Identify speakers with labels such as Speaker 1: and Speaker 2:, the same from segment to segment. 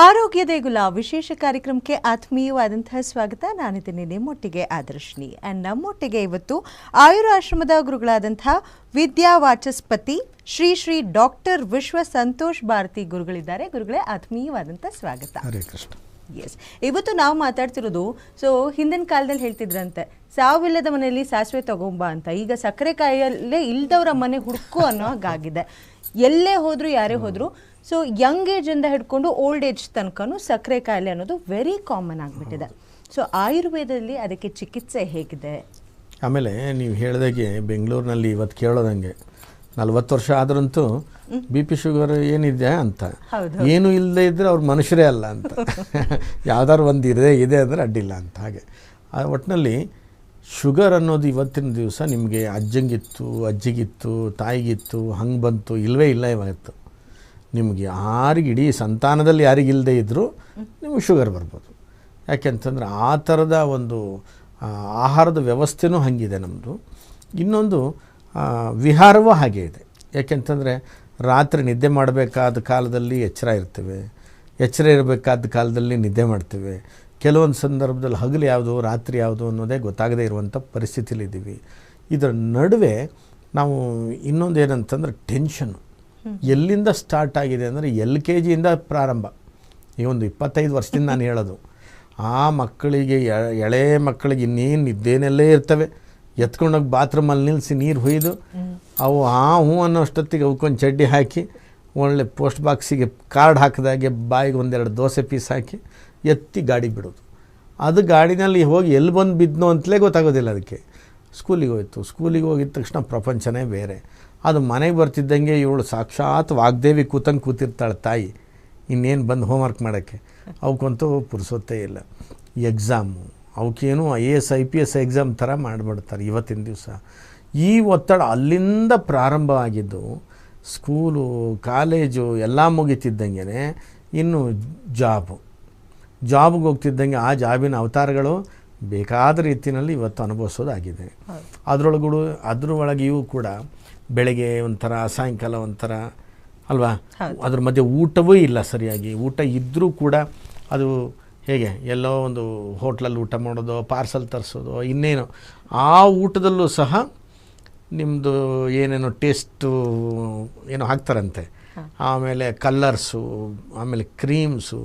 Speaker 1: ಆರೋಗ್ಯ ದೇಗುಲ ವಿಶೇಷ ಕಾರ್ಯಕ್ರಮಕ್ಕೆ ಆತ್ಮೀಯವಾದಂತಹ ಸ್ವಾಗತ. ನಾನಿದ್ದೀನಿ ನಿಮ್ಮೊಟ್ಟಿಗೆ ಆದರ್ಶಿನಿ. ಆ್ಯಂಡ್ ನಮ್ಮೊಟ್ಟಿಗೆ ಇವತ್ತು ಆಯುರ್ ಆಶ್ರಮದ ಗುರುಗಳಾದಂತಹ ವಿದ್ಯಾ ವಾಚಸ್ಪತಿ ಶ್ರೀ ಶ್ರೀ ಡಾಕ್ಟರ್ ವಿಶ್ವ ಸಂತೋಷ್ ಭಾರತಿ ಗುರುಗಳಿದ್ದಾರೆ. ಗುರುಗಳೇ ಆತ್ಮೀಯವಾದಂತಹ ಸ್ವಾಗತ.
Speaker 2: ಹರೇ ಕೃಷ್ಣ.
Speaker 1: ಎಸ್ ಇವತ್ತು ನಾವು ಮಾತಾಡ್ತಿರೋದು ಸೊ ಹಿಂದಿನ ಕಾಲದಲ್ಲಿ ಹೇಳ್ತಿದ್ರಂತೆ ಸಾವಿಲ್ಲದ ಮನೆಯಲ್ಲಿ ಸಾಸಿವೆ ತಗೊಂಬ ಅಂತ. ಈಗ ಸಕ್ಕರೆ ಕಾಯಲ್ಲೇ ಇಲ್ದವರ ಮನೆ ಹುಡುಕು ಅನ್ನೋ ಹಾಗಾಗಿದೆ. ಎಲ್ಲೇ ಹೋದ್ರು ಯಾರೇ ಹೋದ್ರು ಸೊ ಯಂಗ್ ಏಜಿಂದ ಹಿಡ್ಕೊಂಡು ಓಲ್ಡ್ ಏಜ್ ತನಕನೂ ಸಕ್ಕರೆ ಕಾಯಿಲೆ ಅನ್ನೋದು ವೆರಿ ಕಾಮನ್ ಆಗಿಬಿಟ್ಟಿದೆ. ಸೊ ಆಯುರ್ವೇದದಲ್ಲಿ ಅದಕ್ಕೆ ಚಿಕಿತ್ಸೆ ಹೇಗಿದೆ?
Speaker 2: ಆಮೇಲೆ ನೀವು ಹೇಳಿದಾಗೆ ಬೆಂಗಳೂರಿನಲ್ಲಿ ಇವತ್ತು ಕೇಳೋದಂಗೆ ನಲ್ವತ್ತು ವರ್ಷ ಆದ್ರಂತೂ ಬಿ ಪಿ ಶುಗರ್ ಏನಿದೆ ಅಂತ. ಏನು ಇಲ್ಲದೆ ಇದ್ದರೆ ಅವ್ರು ಮನುಷ್ಯರೇ ಅಲ್ಲ ಅಂತ. ಯಾವ್ದಾದ್ರು ಒಂದು ಇದೆ ಇದೆ ಅಂದರೆ ಅಡ್ಡಿಲ್ಲ ಅಂತ ಹಾಗೆ. ಆ ಒಟ್ಟಿನಲ್ಲಿ ಶುಗರ್ ಅನ್ನೋದು ಇವತ್ತಿನ ದಿವಸ ನಿಮಗೆ ಅಜ್ಜಂಗಿತ್ತು ಅಜ್ಜಿಗಿತ್ತು ತಾಯಿಗಿತ್ತು ಹಂಗೆ ಬಂತು ಇಲ್ಲವೇ ಇಲ್ಲ ಇವತ್ತು ನಿಮಗೆ ಯಾರಿಗೆ ಇಡೀ ಸಂತಾನದಲ್ಲಿ ಯಾರಿಗಿಲ್ಲದೆ ಇದ್ದರೂ ನಿಮಗೆ ಶುಗರ್ ಬರ್ಬೋದು. ಯಾಕೆಂತಂದ್ರೆ ಆ ಥರದ ಒಂದು ಆಹಾರದ ವ್ಯವಸ್ಥೆನೂ ಹಾಗಿದೆ ನಮ್ಮದು ಇನ್ನೊಂದು ವಿಹಾರವೂ ಹಾಗೆ ಇದೆ. ಯಾಕೆಂತಂದರೆ ರಾತ್ರಿ ನಿದ್ದೆ ಮಾಡಬೇಕಾದ ಕಾಲದಲ್ಲಿ ಎಚ್ಚರ ಇರ್ತೇವೆ. ಎಚ್ಚರ ಇರಬೇಕಾದ ಕಾಲದಲ್ಲಿ ನಿದ್ದೆ ಮಾಡ್ತೇವೆ. ಕೆಲವೊಂದು ಸಂದರ್ಭದಲ್ಲಿ ಹಗಲು ಯಾವುದು, ರಾತ್ರಿ ಯಾವುದು ಅನ್ನೋದೇ ಗೊತ್ತಾಗದೇ ಇರುವಂಥ ಪರಿಸ್ಥಿತಿಲಿದ್ದೀವಿ ಇದರ ನಡುವೆ ನಾವು ಇನ್ನೊಂದು ಏನಂತಂದ್ರೆ ಟೆನ್ಷನ್ನು. ಎಲ್ಲಿಂದ ಸ್ಟಾರ್ಟ್ ಆಗಿದೆ ಅಂದರೆ ಎಲ್ ಕೆ ಜಿಯಿಂದ ಪ್ರಾರಂಭ. ಈ ಒಂದು ಇಪ್ಪತ್ತೈದು ವರ್ಷದಿಂದ ನಾನು ಹೇಳೋದು. ಆ ಮಕ್ಕಳಿಗೆ ಎಳೆ ಮಕ್ಕಳಿಗೆ ಇನ್ನೇನು ಇದ್ದೇನೆಲ್ಲೇ ಇರ್ತವೆ. ಎತ್ಕೊಂಡೋಗಿ ಬಾತ್ರೂಮಲ್ಲಿ ನಿಲ್ಲಿಸಿ ನೀರು ಹುಯ್ದು ಅವು ಆ ಹೂ ಅನ್ನೋಷ್ಟೊತ್ತಿಗೆ ಅವಕ್ಕೊಂದು ಚಡ್ಡಿ ಹಾಕಿ, ಒಳ್ಳೆ ಪೋಸ್ಟ್ ಬಾಕ್ಸಿಗೆ ಕಾರ್ಡ್ ಹಾಕಿದಾಗೆ ಬಾಯಿಗೆ ಒಂದೆರಡು ದೋಸೆ ಪೀಸ್ ಹಾಕಿ ಎತ್ತಿ ಗಾಡಿ ಬಿಡೋದು. ಅದು ಗಾಡಿನಲ್ಲಿ ಹೋಗಿ ಎಲ್ಲಿ ಬಂದು ಬಿದ್ದನೋ ಅಂತಲೇ ಗೊತ್ತಾಗೋದಿಲ್ಲ ಅದಕ್ಕೆ. ಸ್ಕೂಲಿಗೆ ಹೋಯ್ತು. ಸ್ಕೂಲಿಗೆ ಹೋಗಿದ ತಕ್ಷಣ ಪ್ರಪಂಚನೇ ಬೇರೆ. ಅದು ಮನೆಗೆ ಬರ್ತಿದ್ದಂಗೆ ಇವಳು ಸಾಕ್ಷಾತ್ ವಾಗ್ದೇವಿ ಕೂತಂಗೆ ಕೂತಿರ್ತಾಳೆ ತಾಯಿ. ಇನ್ನೇನು ಬಂದು ಹೋಮ್ವರ್ಕ್ ಮಾಡೋಕ್ಕೆ? ಅವಕ್ಕಂತೂ ಪುರ್ಸೊತ್ತೇ ಇಲ್ಲ. Exam ಅವಕ್ಕೇನು I A S I P S exam ಥರ ಮಾಡಿಬಿಡ್ತಾರೆ ಇವತ್ತಿನ ದಿವಸ. ಈ ಒತ್ತಡ ಅಲ್ಲಿಂದ ಪ್ರಾರಂಭ ಆಗಿದ್ದು ಸ್ಕೂಲು ಕಾಲೇಜು ಎಲ್ಲ ಮುಗಿತಿದ್ದಂಗೆ ಇನ್ನು ಜಾಬು. ಜಾಬ್ಗೆ ಹೋಗ್ತಿದ್ದಂಗೆ ಆ ಜಾಬಿನ ಅವತಾರಗಳು ಬೇಕಾದ ರೀತಿಯಲ್ಲಿ ಇವತ್ತು ಅನುಭವಿಸೋದಾಗಿದೆ. ಅದರೊಳಗೂ ಅದ್ರ ಕೂಡ ಬೆಳಗ್ಗೆ ಒಂಥರ ಸಾಯಂಕಾಲ ಒಂಥರ ಅಲ್ವಾ? ಅದ್ರ ಮಧ್ಯೆ ಊಟವೂ ಇಲ್ಲ ಸರಿಯಾಗಿ. ಊಟ ಇದ್ದರೂ ಕೂಡ ಅದು ಹೇಗೆ ಎಲ್ಲೋ ಒಂದು ಹೋಟ್ಲಲ್ಲಿ ಊಟ ಮಾಡೋದು ಪಾರ್ಸಲ್ ತರಿಸೋದು ಇನ್ನೇನು ಆ ಊಟದಲ್ಲೂ ಸಹ ನಿಮ್ಮದು ಏನೇನೋ ಟೇಸ್ಟು ಏನೋ ಹಾಕ್ತಾರಂತೆ. ಆಮೇಲೆ ಕಲ್ಲರ್ಸು ಆಮೇಲೆ ಕ್ರೀಮ್ಸು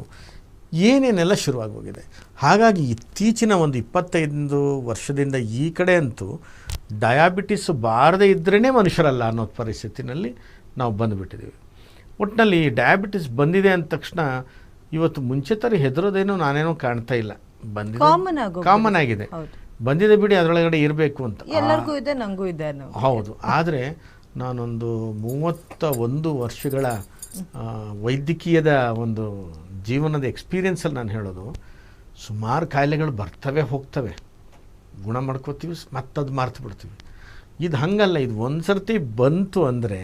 Speaker 2: ಏನೇನೆಲ್ಲ ಶುರುವಾಗಿ ಹೋಗಿದೆ ಹಾಗಾಗಿ ಇತ್ತೀಚಿನ ಒಂದು ಇಪ್ಪತ್ತೈದು ವರ್ಷದಿಂದ ಈ ಕಡೆ ಅಂತೂ ಡಯಾಬಿಟಿಸ್ ಬಾರದೇ ಇದ್ರೇ ಮನುಷ್ಯರಲ್ಲ ಅನ್ನೋ ಪರಿಸ್ಥಿತಿನಲ್ಲಿ ನಾವು ಬಂದುಬಿಟ್ಟಿದ್ದೀವಿ. ಒಟ್ಟಿನಲ್ಲಿ ಡಯಾಬಿಟಿಸ್ ಬಂದಿದೆ ಅಂದ ತಕ್ಷಣ ಇವತ್ತು ಮುಂಚೆ ಥರ ಹೆದರೋದೇನೋ ನಾನೇನೋ ಕಾಣ್ತಾ ಇಲ್ಲ. ಬಂದಿದೆ. ಕಾಮನ್ ಆಗಿದೆ. ಬಂದಿದೆ ಬಿಡಿ ಅದರೊಳಗಡೆ ಇರಬೇಕು ಅಂತ.
Speaker 1: ಎಲ್ಲರಿಗೂ ಇದೆ ನಂಗೂ ಇದೆ
Speaker 2: ಹೌದು. ಆದರೆ ನಾನೊಂದು ಮೂವತ್ತ ಒಂದು ವರ್ಷಗಳ ವೈದ್ಯಕೀಯದ ಒಂದು ಜೀವನದ ಎಕ್ಸ್ಪೀರಿಯನ್ಸಲ್ಲಿ ನಾನು ಹೇಳೋದು ಸುಮಾರು ಕಾಯಿಲೆಗಳು ಬರ್ತವೆ ಹೋಗ್ತವೆ. ಗುಣ ಮಾಡ್ಕೋತೀವಿ ಮತ್ತದು ಮರ್ತು ಬಿಡ್ತೀವಿ. ಇದು ಹಂಗಲ್ಲ ಇದು ಒಂದು ಸರ್ತಿ ಬಂತು ಅಂದರೆ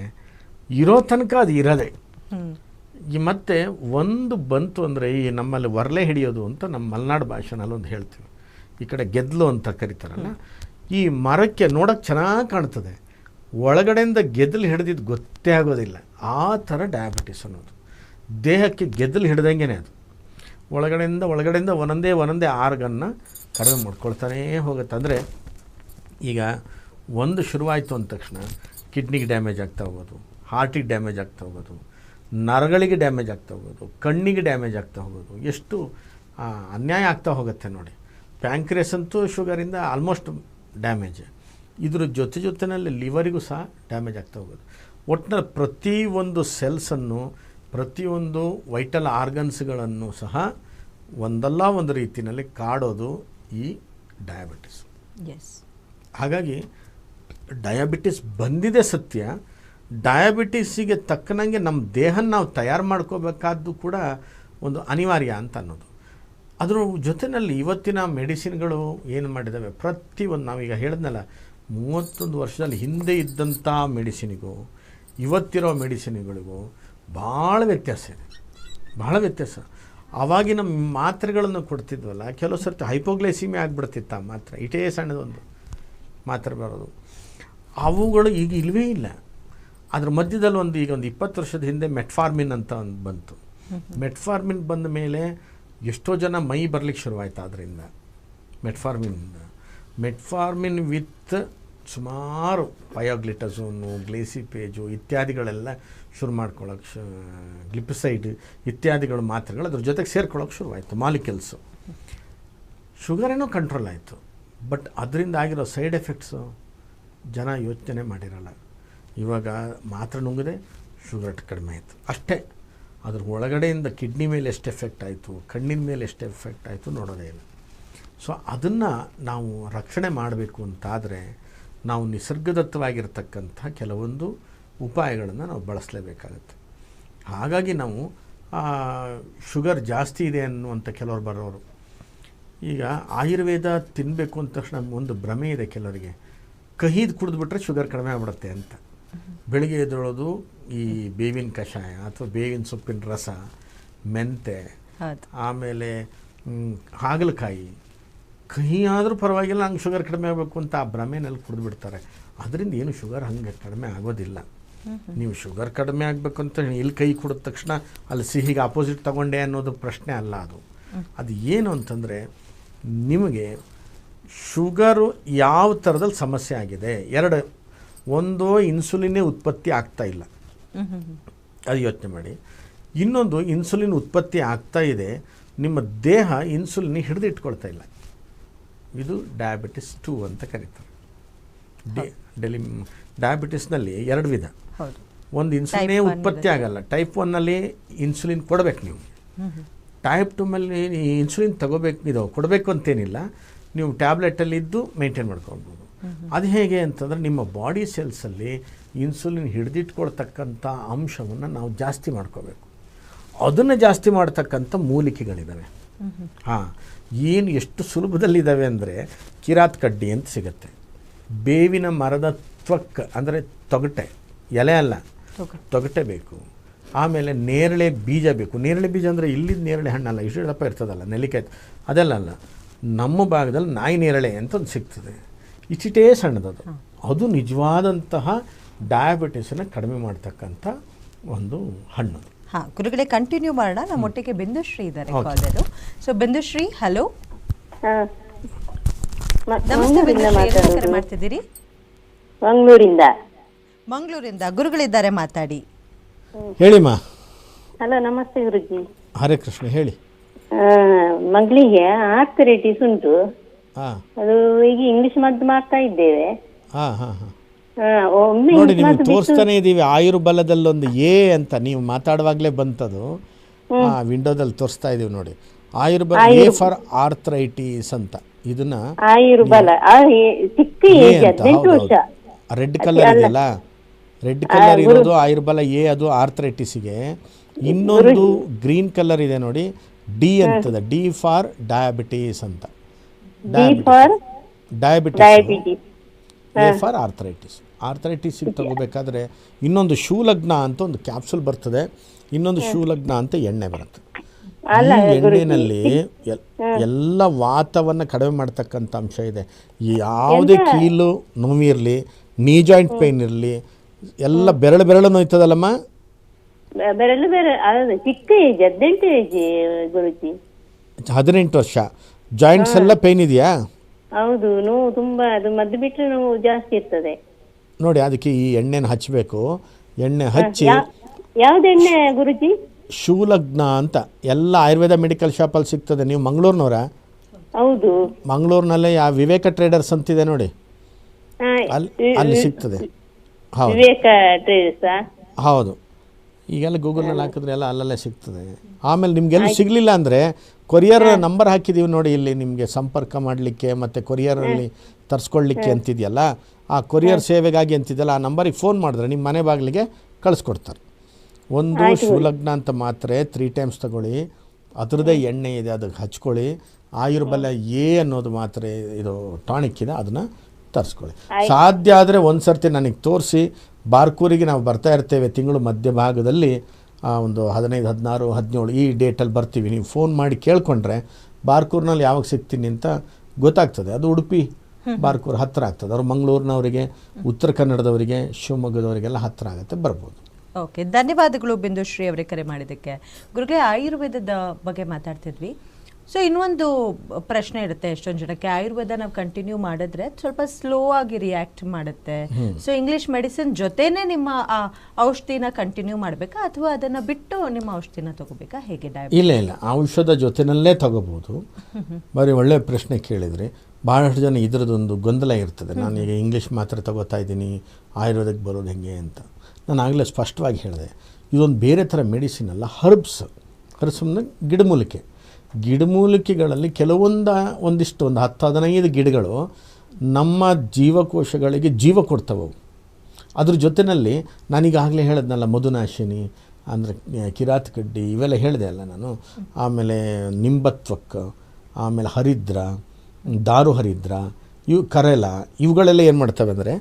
Speaker 2: ಇರೋ ತನಕ ಅದು ಇರೋದೆ. ಈ ಮತ್ತೆ ಒಂದು ಬಂತು ಅಂದರೆ ಈ ನಮ್ಮಲ್ಲಿ ಒರಲೆ ಹಿಡಿಯೋದು ಅಂತ ನಮ್ಮ ಮಲೆನಾಡು ಭಾಷೆನಲ್ಲಿ ಒಂದು ಹೇಳ್ತೀವಿ. ಈ ಕಡೆ ಗೆದ್ದಲು ಅಂತ ಕರೀತಾರಲ್ಲ ಈ ಮರಕ್ಕೆ ನೋಡೋಕ್ಕೆ ಚೆನ್ನಾಗಿ ಕಾಣ್ತದೆ. ಒಳಗಡೆಯಿಂದ ಗೆದ್ದಲು ಹಿಡಿದಿದ್ದು ಗೊತ್ತೇ ಆಗೋದಿಲ್ಲ. ಆ ಥರ ಡಯಾಬಿಟಿಸ್ ಅನ್ನೋದು. ದೇಹಕ್ಕೆ ಗೆದ್ದಲು ಹಿಡ್ದಂಗೆ ಅದು. ಒಳಗಡೆಯಿಂದ ಒಳಗಡೆಯಿಂದ ಒಂದೊಂದೇ ಒಂದೊಂದೇ ಆರ್ಗನ್ನ ಕಡಿಮೆ ಮಾಡ್ಕೊಳ್ತಾನೇ ಹೋಗುತ್ತೆ. ಅಂದರೆ ಈಗ ಒಂದು ಶುರುವಾಯಿತು ಅಂದ ತಕ್ಷಣ ಕಿಡ್ನಿಗೆ ಡ್ಯಾಮೇಜ್ ಆಗ್ತಾ ಹೋಗೋದು, ಹಾರ್ಟಿಗೆ ಡ್ಯಾಮೇಜ್ ಆಗ್ತಾ ಹೋಗೋದು, ನರಗಳಿಗೆ ಡ್ಯಾಮೇಜ್ ಆಗ್ತಾ ಹೋಗೋದು, ಕಣ್ಣಿಗೆ ಡ್ಯಾಮೇಜ್ ಆಗ್ತಾ ಹೋಗೋದು, ಎಷ್ಟು ಅನ್ಯಾಯ ಆಗ್ತಾ ಹೋಗುತ್ತೆ ನೋಡಿ. ಪ್ಯಾಂಕ್ರಿಯಸ್ ಅಂತೂ ಶುಗರಿಂದ ಆಲ್ಮೋಸ್ಟ್ ಡ್ಯಾಮೇಜ್. ಇದ್ರ ಜೊತೆ ಜೊತೆಯಲ್ಲಿ ಲಿವರಿಗೂ ಸಹ ಡ್ಯಾಮೇಜ್ ಆಗ್ತಾ ಹೋಗೋದು. ಒಟ್ಟಿನಲ್ಲಿ ಪ್ರತಿ ಒಂದು ಸೆಲ್ಸನ್ನು ಪ್ರತಿಯೊಂದು ವೈಟಲ್ ಆರ್ಗನ್ಸ್ಗಳನ್ನು ಸಹ ಒಂದಲ್ಲ ಒಂದು ರೀತಿಯಲ್ಲಿ ಕಾಡೋದು ಈ ಡಯಾಬಿಟಿಸ್
Speaker 1: ಎಸ್
Speaker 2: ಹಾಗಾಗಿ ಡಯಾಬಿಟಿಸ್ ಬಂದಿದೆ ಸತ್ಯ. ಡಯಾಬಿಟಿಸಿಗೆ ತಕ್ಕನಂಗೆ ನಮ್ಮ ದೇಹನ ನಾವು ತಯಾರು ಮಾಡ್ಕೋಬೇಕಾದ್ದು ಕೂಡ ಒಂದು ಅನಿವಾರ್ಯ ಅಂತ ಅನ್ನೋದು. ಅದ್ರ ಜೊತೆಯಲ್ಲಿ ಇವತ್ತಿನ ಮೆಡಿಸಿನ್ಗಳು ಏನು ಮಾಡಿದ್ದಾವೆ? ಪ್ರತಿ ಒಂದು ನಾವೀಗ ಹೇಳಿದ್ನಲ್ಲ ಮೂವತ್ತೊಂದು ವರ್ಷದಲ್ಲಿ ಹಿಂದೆ ಇದ್ದಂಥ ಮೆಡಿಸಿನಿಗೂ ಇವತ್ತಿರೋ ಮೆಡಿಸಿನ್ಗಳಿಗೂ ಭಾಳ ವ್ಯತ್ಯಾಸ ಇದೆ. ಭಾಳ ವ್ಯತ್ಯಾಸ. ಆವಾಗಿನ ಮಾತ್ರೆಗಳನ್ನು ಕೊಡ್ತಿದ್ವಲ್ಲ, ಕೆಲವು ಸರ್ತಿ ಹೈಪೋಗ್ಲೈಸಿಮಿ ಆಗಿಬಿಡ್ತಿತ್ತು ಆ ಮಾತ್ರೆ. ಇಟೇ ಸಣ್ಣದೊಂದು ಮಾತ್ರೆ ಬರೋದು. ಅವುಗಳು ಈಗ ಇಲ್ಲವೇ ಇಲ್ಲ. ಅದ್ರ ಮಧ್ಯದಲ್ಲಿ ಒಂದು ಈಗ ಒಂದು ಇಪ್ಪತ್ತು ವರ್ಷದ ಹಿಂದೆ ಮೆಟ್ಫಾರ್ಮಿನ್ ಅಂತ ಒಂದು ಬಂತು. ಮೆಟ್ಫಾರ್ಮಿನ್ ಬಂದ ಮೇಲೆ ಎಷ್ಟೋ ಜನ ಮೈ ಬರ್ಲಿಕ್ಕೆ ಶುರುವಾಯ್ತು ಅದರಿಂದ ಮೆಟ್ಫಾರ್ಮಿನ್. ಮೆಟ್ಫಾರ್ಮಿನ್ ವಿತ್ ಸುಮಾರು ಪಯೋಗ್ಲಿಟಝೋನು ಗ್ಲೇಸಿಪೇಜು ಇತ್ಯಾದಿಗಳೆಲ್ಲ ಶುರು ಮಾಡ್ಕೊಳ್ಳೋಕೆ ಶು ಗ್ಲಿಪಿಸೈಡ್ ಇತ್ಯಾದಿಗಳು ಮಾತ್ರೆಗಳು ಅದ್ರ ಜೊತೆಗೆ ಸೇರ್ಕೊಳ್ಳೋಕೆ ಶುರುವಾಯಿತು ಮಾಲಿಕ್ಯೂಲ್ಸು ಏನೋ ಕಂಟ್ರೋಲ್ ಆಯಿತು ಬಟ್ ಅದರಿಂದ ಆಗಿರೋ ಸೈಡ್ ಎಫೆಕ್ಟ್ಸು ಜನ ಯೋಚನೆ ಮಾಡಿರಲ್ಲ. ಇವಾಗ ಮಾತ್ರ ನುಂಗಿದೆ, ಶುಗರ್ ಕಡಿಮೆ ಆಯಿತು. ಅಷ್ಟೇ, ಅದ್ರ ಒಳಗಡೆಯಿಂದ ಕಿಡ್ನಿ ಮೇಲೆ ಎಷ್ಟು ಎಫೆಕ್ಟ್ ಆಯಿತು, ಕಣ್ಣಿನ ಮೇಲೆ ಎಷ್ಟು ಎಫೆಕ್ಟ್ ಆಯಿತು ನೋಡೋದೇ ಇಲ್ಲ. ಸೊ ಅದನ್ನು ನಾವು ರಕ್ಷಣೆ ಮಾಡಬೇಕು ಅಂತಾದರೆ, ನಾವು ನಿಸರ್ಗದತ್ತವಾಗಿರ್ತಕ್ಕಂಥ ಕೆಲವೊಂದು ಉಪಾಯಗಳನ್ನು ನಾವು ಬಳಸಲೇಬೇಕಾಗತ್ತೆ. ಹಾಗಾಗಿ ನಾವು ಶುಗರ್ ಜಾಸ್ತಿ ಇದೆ ಅನ್ನುವಂಥ ಕೆಲವರು ಬರೋರು. ಈಗ ಆಯುರ್ವೇದ ತಿನ್ನಬೇಕು ಅಂದ ತಕ್ಷಣ ಒಂದು ಭ್ರಮೆ ಇದೆ ಕೆಲವರಿಗೆ. ಕಹಿದು ಕುಡಿದ್ಬಿಟ್ರೆ ಶುಗರ್ ಕಡಿಮೆ ಆಗ್ಬಿಡುತ್ತೆ ಅಂತ. ಬೆಳಿಗ್ಗೆ ಎದ್ದೊಳೋದು ಈ ಬೇವಿನ ಕಷಾಯ ಅಥವಾ ಬೇವಿನ ಸೊಪ್ಪಿನ ರಸ ಮೆಂತೆ ಆಮೇಲೆ ಹಾಗಲಕಾಯಿ. ಕಹಿ ಆದರೂ ಪರವಾಗಿಲ್ಲ ಹಂಗೆ ಶುಗರ್ ಕಡಿಮೆ ಆಗಬೇಕು ಅಂತ ಆ ಭ್ರಮೆನಲ್ಲಿ ಕುಡಿದ್ಬಿಡ್ತಾರೆ. ಅದರಿಂದ ಏನು ಶುಗರ್ ಹಂಗೆ ಕಡಿಮೆ ಆಗೋದಿಲ್ಲ. ನೀವು ಶುಗರ್ ಕಡಿಮೆ ಆಗಬೇಕು ಅಂತ ಇಲ್ಲಿ ಕೈ ಕೊಡಿದ ತಕ್ಷಣ ಅಲ್ಲಿ ಸಿಹಿಗೆ ಆಪೋಸಿಟ್ ತಗೊಂಡೆ ಅನ್ನೋದು ಪ್ರಶ್ನೆ ಅಲ್ಲ ಅದು. ಅದು ಏನು ಅಂತಂದರೆ, ನಿಮಗೆ ಶುಗರು ಯಾವ ಥರದಲ್ಲಿ ಸಮಸ್ಯೆ ಆಗಿದೆ? ಎರಡು, ಒಂದು ಇನ್ಸುಲಿನೇ ಉತ್ಪತ್ತಿ ಆಗ್ತಾ ಇಲ್ಲ. ಅದು ಯೋಚನೆ ಮಾಡಿ. ಇನ್ನೊಂದು, ಇನ್ಸುಲಿನ್ ಉತ್ಪತ್ತಿ ಆಗ್ತಾ ಇದೆ, ನಿಮ್ಮ ದೇಹ ಇನ್ಸುಲಿನ್ ಹಿಡಿದು ಇಟ್ಕೊಳ್ತಾ ಇಲ್ಲ. ಇದು ಡಯಾಬಿಟಿಸ್ ಟೂ ಅಂತ ಕರೀತಾರೆ. ಡೆಲಿ ಡಯಾಬಿಟಿಸ್ನಲ್ಲಿ ಎರಡು ವಿಧ. ಒಂದು ಇನ್ಸುಲಿನೇ ಉತ್ಪತ್ತಿ ಆಗಲ್ಲ. ಟೈಪ್ ಒನ್ನಲ್ಲಿ ಇನ್ಸುಲಿನ್ ಕೊಡಬೇಕು ನೀವು. ಟೈಪ್ ಟು ಟೂಮಲ್ಲಿ ಇನ್ಸುಲಿನ್ ತಗೋಬೇಕು ಇದು ಕೊಡಬೇಕು ಅಂತೇನಿಲ್ಲ. ನೀವು ಟ್ಯಾಬ್ಲೆಟಲ್ಲಿ ಇದ್ದು ಮೇಂಟೈನ್ ಮಾಡ್ಕೊಳ್ಬೋದು. ಅದು ಹೇಗೆ ಅಂತಂದರೆ ನಿಮ್ಮ ಬಾಡಿ ಸೆಲ್ಸಲ್ಲಿ ಇನ್ಸುಲಿನ್ ಹಿಡಿದಿಟ್ಕೊಳ್ತಕ್ಕಂಥ ಅಂಶವನ್ನು ನಾವು ಜಾಸ್ತಿ ಮಾಡ್ಕೋಬೇಕು ಅದನ್ನು ಜಾಸ್ತಿ ಮಾಡ್ತಕ್ಕಂಥ ಮೂಲಿಕೆಗಳಿದ್ದಾವೆ ಹಾಂ ಏನು ಎಷ್ಟು ಸುಲಭದಲ್ಲಿದ್ದಾವೆ ಅಂದರೆ ಕಿರಾತ್ ಕಡ್ಡಿ ಅಂತ ಸಿಗುತ್ತೆ. ಬೇವಿನ ಮರದ ತ್ವಕ್ ಅಂದರೆ ತೊಗಟೆ. ಎಲೆ ಅಲ್ಲ. ತೊಗಟೆ. ಬೇಕು. ಆಮೇಲೆ ನೇರಳೆ ಬೀಜ ಬೇಕು. ನೇರಳೆ ಬೀಜ ಅಂದರೆ ಇಲ್ಲಿದ್ದ ನೇರಳೆ ಹಣ್ಣಲ್ಲ ಇಷ್ಟು ದಪ್ಪ ಇರ್ತದಲ್ಲ ನೆಲ್ಲಿಕಾಯಿ ಅದೆಲ್ಲ ಅಲ್ಲ. ನಮ್ಮ ಭಾಗದಲ್ಲಿ ನಾಯಿ ನೇರಳೆ ಅಂತ ಒಂದು ಸಿಗ್ತದೆ. ಇಚಿಟೇ ಸಣ್ಣದದು ಅದು ನಿಜವಾದಂತಹ ಡಯಾಬಿಟಿಸನ್ನು ಕಡಿಮೆ ಮಾಡ್ತಕ್ಕಂಥ ಒಂದು ಹಣ್ಣು
Speaker 1: ಹಾ ಗುರುಗಳೇ ಕಂಟಿನ್ಯೂ ಮಾಡೋಣ. ನಮ್ಮೊಟ್ಟಿಗೆ ಬಿಂದುಶ್ರೀ ಇದ್ದಾರೆ. ಕಾಲರು ಸೊ ಬಿಂದುಶ್ರೀ ಹಲೋ
Speaker 3: ಹಾ.
Speaker 1: ನಮಸ್ತೆ ಬಿಂದುಶ್ರೀ ಮಾಡ್ತಿದ್ದೀರಿ
Speaker 3: ಮಂಗಳೂರಿಂದ.
Speaker 1: ಮಂಗಳೂರಿಂದ ಗುರುಗಳಿದ್ದಾರೆ ಮಾತಾಡಿ.
Speaker 2: ಹೇಳಿಮ್ಮ.
Speaker 3: ಹಲೋ ನಮಸ್ತೆ ಗುರುಜಿ.
Speaker 2: ಹರೇ ಕೃಷ್ಣ ಹೇಳಿ.
Speaker 3: ಆ, ಮಗಳಿಗೆ ಆರ್ಥರೈಟಿಸ್ ಉಂಟು.
Speaker 2: ಹಾಂ.
Speaker 3: ಅದು ಈಗ ಇಂಗ್ಲಿಷ್ ಮದ್ದು ಮಾಡ್ತಾ ಇದ್ದೇವೆ.
Speaker 2: ಹಾ ಹಾ ಹಾ.
Speaker 3: ಆ, ಒಮ್ಮೆ
Speaker 2: ನೋಡಿ ನಿಮ್ಗೆ ತೋರಿಸ್ತಾನೆ ಇದ್ದೀವಿ ಆಯುರ್ಬಲದಲ್ಲೊಂದು ಎ ಅಂತ ನೀವು ಮಾತಾಡುವಾಗಲೇ ಬಂತದು. ಆ ವಿಂಡೋದಲ್ಲಿ ತೋರಿಸ್ತಾ ಇದೀವಿ ನೋಡಿ. ಆಯುರ್ಬಲ ಎ ಫಾರ್ ಆರ್ಥರೈಟಿಸ್ ಅಂತ. ಇದನ್ನ
Speaker 3: ಆಯುರ್ಬಲ. ಆ, ಚಿಕ್ಕ ಏಜ್
Speaker 2: ರೆಡ್ ಕಲರ್ ಇದೆಯಲ್ಲ? ರೆಡ್ ಕಲರ್ ಇರೋದು ಆಯುರ್ಬಲ ಎ ಅದು ಆರ್ಥ್ರೈಟಿಸ್ಗೆ ಇನ್ನೊಂದು ಗ್ರೀನ್ ಕಲರ್ ಇದೆ ನೋಡಿ ಡಿ ಅಂತದ ಡಿ ಫಾರ್ ಡಯಾಬಿಟೀಸ್ ಅಂತ. Diabetes.
Speaker 3: Diabetes.
Speaker 2: A for arthritis. ಆರ್ಥರೈಟಿಸಿಗೆ ತಗೋಬೇಕಾದ್ರೆ ಇನ್ನೊಂದು ಶೂಲಗ್ನ ಅಂತ ಒಂದು ಕ್ಯಾಪ್ಸುಲ್ ಬರ್ತದೆ ಇನ್ನೊಂದು ಶೂಲಗ್ನ ಅಂತ ಎಣ್ಣೆ ಬರುತ್ತೆ. ಈ ಎಣ್ಣೆನಲ್ಲಿ ಎಲ್- ಎಲ್ಲ ವಾತವನ್ನು ಕಡಿಮೆ ಮಾಡ್ತಕ್ಕಂಥ ಅಂಶ ಇದೆ. ಯಾವುದೇ ಕೀಲು ನೋವಿರಲಿ ನೀ ಜಾಯಿಂಟ್ ಪೇನ್ ಇರಲಿ ಎಲ್ಲ ಬೆರಳು ಬೆರಳು ನೋಯ್ತದಲ್ಲಮ್ಮ
Speaker 3: ಬೆರಳು ಬೇರೆ ಚಿಕ್ಕ ಏಜ್ ಹದಿನೆಂಟು ಏಜ್ ಗುರುಜಿ.
Speaker 2: ಹದಿನೆಂಟು ವರ್ಷ. ಜಾಯಿಂಟ್ಸ್ ಎಲ್ಲ ಪೇನ್ ಇದೆಯಾ?
Speaker 3: ಹೌದು ನೋವು ತುಂಬಾ ಅದು ಮದ್ದು ಬಿಟ್ರೆ ನೋವು ಜಾಸ್ತಿ ಇರ್ತದೆ.
Speaker 2: ನೋಡಿ ಅದಕ್ಕೆ ಈ ಎಣ್ಣೆನ ಹಚ್ಚಬೇಕು ಎಣ್ಣೆ ಹಚ್ಚಿ
Speaker 3: ಯಾವ್ದು ಎಣ್ಣೆ ಗುರುಜಿ?
Speaker 2: ಶೂಲಗ್ನ ಅಂತ. ಎಲ್ಲ ಆಯುರ್ವೇದ ಮೆಡಿಕಲ್ ಶಾಪ್ ಅಲ್ಲಿ ಸಿಗ್ತದೆ. ನೀವು ಮಂಗಳೂರಿನವರ?
Speaker 3: ಹೌದು.
Speaker 2: ಮಂಗಳೂರಿನಲ್ಲೇ ಆ ವಿವೇಕ ಟ್ರೇಡರ್ಸ್ ಅಂತಿದೆ ನೋಡಿ. ಅಲ್ಲಿ ಸಿಗ್ತದೆ. ಹೌದು.
Speaker 3: ವಿವೇಕ ಟ್ರೇಡರ್ಸ್
Speaker 2: ಹೌದು. ಈಗೆಲ್ಲ ಗೂಗಲ್ನಲ್ಲಿ ಹಾಕಿದ್ರೆ ಎಲ್ಲ ಅಲ್ಲಲ್ಲೇ ಸಿಗ್ತದೆ. ಆಮೇಲೆ ನಿಮ್ಗೆಲ್ಲ ಸಿಗಲಿಲ್ಲ ಅಂದರೆ ಕೊರಿಯರ್ ನಂಬರ್ ಹಾಕಿದ್ದೀವಿ ನೋಡಿ ಇಲ್ಲಿ ನಿಮಗೆ ಸಂಪರ್ಕ ಮಾಡಲಿಕ್ಕೆ ಮತ್ತು ಕೊರಿಯರಲ್ಲಿ ತರಿಸ್ಕೊಳ್ಳಿಕ್ಕೆ ಅಂತಿದೆಯಲ್ಲ ಆ ಕೊರಿಯರ್ ಸೇವೆಗಾಗಿ ಅಂತಿದೆಯಲ್ಲ ಆ ನಂಬರಿಗೆ ಫೋನ್ ಮಾಡಿದ್ರೆ ನಿಮ್ಮ ಮನೆ ಬಾಗಿಲಿಗೆ ಕಳಿಸ್ಕೊಡ್ತಾರೆ. ಒಂದು ಶಿವಲಗ್ನ ಅಂತ ಮಾತ್ರೆ ತ್ರೀ ಟೈಮ್ಸ್ ತಗೊಳ್ಳಿ. ಅದರದ್ದೇ ಎಣ್ಣೆ ಇದೆ ಅದಕ್ಕೆ ಹಚ್ಕೊಳ್ಳಿ. ಆಯುರ್ಬಲ ಎ ಅನ್ನೋದು ಮಾತ್ರೆ ಇದು ಟಾನಿಕ್ ಇದೆ ಅದನ್ನು ತರಿಸ್ಕೊಳ್ಳಿ. ಸಾಧ್ಯ ಆದರೆ ಒಂದು ಸರ್ತಿ ನನಗೆ ತೋರಿಸಿ. ಬಾರ್ಕೂರಿಗೆ ನಾವು ಬರ್ತಾ ಇರ್ತೇವೆ ತಿಂಗಳು ಮಧ್ಯಭಾಗದಲ್ಲಿ ಆ, ಒಂದು ಹದಿನೈದು ಹದಿನಾರು ಹದಿನೇಳು ಈ ಡೇಟಲ್ಲಿ ಬರ್ತೀವಿ. ನೀವು ಫೋನ್ ಮಾಡಿ ಕೇಳ್ಕೊಂಡ್ರೆ ಬಾರ್ಕೂರ್ನಲ್ಲಿ ಯಾವಾಗ ಸಿಗ್ತೀನಿ ಅಂತ ಗೊತ್ತಾಗ್ತದೆ. ಅದು ಉಡುಪಿ ಬಾರ್ಕೂರ್ ಹತ್ತಿರ ಆಗ್ತದೆ. ಅವರು ಮಂಗಳೂರಿನವರಿಗೆ ಉತ್ತರ ಕನ್ನಡದವರಿಗೆ ಶಿವಮೊಗ್ಗದವರಿಗೆಲ್ಲ ಹತ್ತಿರ ಆಗುತ್ತೆ ಬರ್ಬೋದು.
Speaker 1: ಓಕೆ ಧನ್ಯವಾದಗಳು ಬಿಂದುಶ್ರೀ ಅವರೇ ಕರೆ ಮಾಡಿದ್ದಕ್ಕೆ. ಗುರುಗೆ ಆಯುರ್ವೇದದ ಬಗ್ಗೆ ಮಾತಾಡ್ತಿದ್ವಿ. ಸೊ ಇನ್ನೊಂದು ಪ್ರಶ್ನೆ ಇರುತ್ತೆ ಎಷ್ಟೊಂದು ಜನಕ್ಕೆ. ಆಯುರ್ವೇದ ನಾವು ಕಂಟಿನ್ಯೂ ಮಾಡಿದ್ರೆ ಸ್ವಲ್ಪ ಸ್ಲೋ ಆಗಿ ರಿಯಾಕ್ಟ್ ಮಾಡುತ್ತೆ. ಸೊ ಇಂಗ್ಲಿಷ್ ಮೆಡಿಸಿನ್ ಜೊತೆನೆ ನಿಮ್ಮ ಆ ಔಷಧಿನ ಕಂಟಿನ್ಯೂ ಮಾಡಬೇಕಾ? ಅಥವಾ ಅದನ್ನ ಬಿಟ್ಟು ನಿಮ್ಮ ಔಷಧಿನ ತಗೋಬೇಕಾ? ಹೇಗೆ ಡಯಾಬಿಟಿಸ್
Speaker 2: ಇಲ್ಲ ಇಲ್ಲ. ಔಷಧ ಜೊತೆನಲ್ಲೇ ತಗೋಬಹುದು ಬರೀ ಒಳ್ಳೆ ಪ್ರಶ್ನೆ ಕೇಳಿದ್ರಿ ಭಾಳಷ್ಟು ಜನ ಇದರದೊಂದು ಗೊಂದಲ ಇರ್ತದೆ. ನಾನು ಈಗ ಇಂಗ್ಲೀಷ್ ಮಾತ್ರ ತಗೋತಾ ಇದ್ದೀನಿ. ಆಯುರ್ವೇದಕ್ಕೆ ಬರೋದು ಹೆಂಗೆ ಅಂತ. ನಾನು ಆಗಲೇ ಸ್ಪಷ್ಟವಾಗಿ ಹೇಳಿದೆ. ಇದೊಂದು ಬೇರೆ ಥರ ಮೆಡಿಸಿನ್ ಅಲ್ಲ ಹರ್ಬ್ಸ್ ಹರ್ಬ್ಸ್ ಅಂದರೆ ಗಿಡಮೂಲಿಕೆ. ಗಿಡಮೂಲಿಕೆಗಳಲ್ಲಿ ಕೆಲವೊಂದು ಒಂದಿಷ್ಟು ಒಂದು ಹತ್ತು ಹದಿನೈದು ಗಿಡಗಳು ನಮ್ಮ ಜೀವಕೋಶಗಳಿಗೆ ಜೀವ ಕೊಡ್ತವೆ. ಅದ್ರ ಜೊತೆಯಲ್ಲಿ ನಾನೀಗಾಗಲೇ ಹೇಳಿದ್ನಲ್ಲ ಮಧುನಾಶಿನಿ ಅಂದರೆ ಕಿರಾತ್ ಕಡ್ಡಿ ಇವೆಲ್ಲ ಹೇಳಿದೆ ಅಲ್ಲ ನಾನು. ಆಮೇಲೆ ನಿಂಬತ್ವಕ್ಕ ಆಮೇಲೆ ಹರಿದ್ರ ದಾರು ಹರಿದ್ರ ಇವು ಕರೆಲ ಇವುಗಳೆಲ್ಲ ಏನು ಮಾಡ್ತವೆ ಅಂದರೆ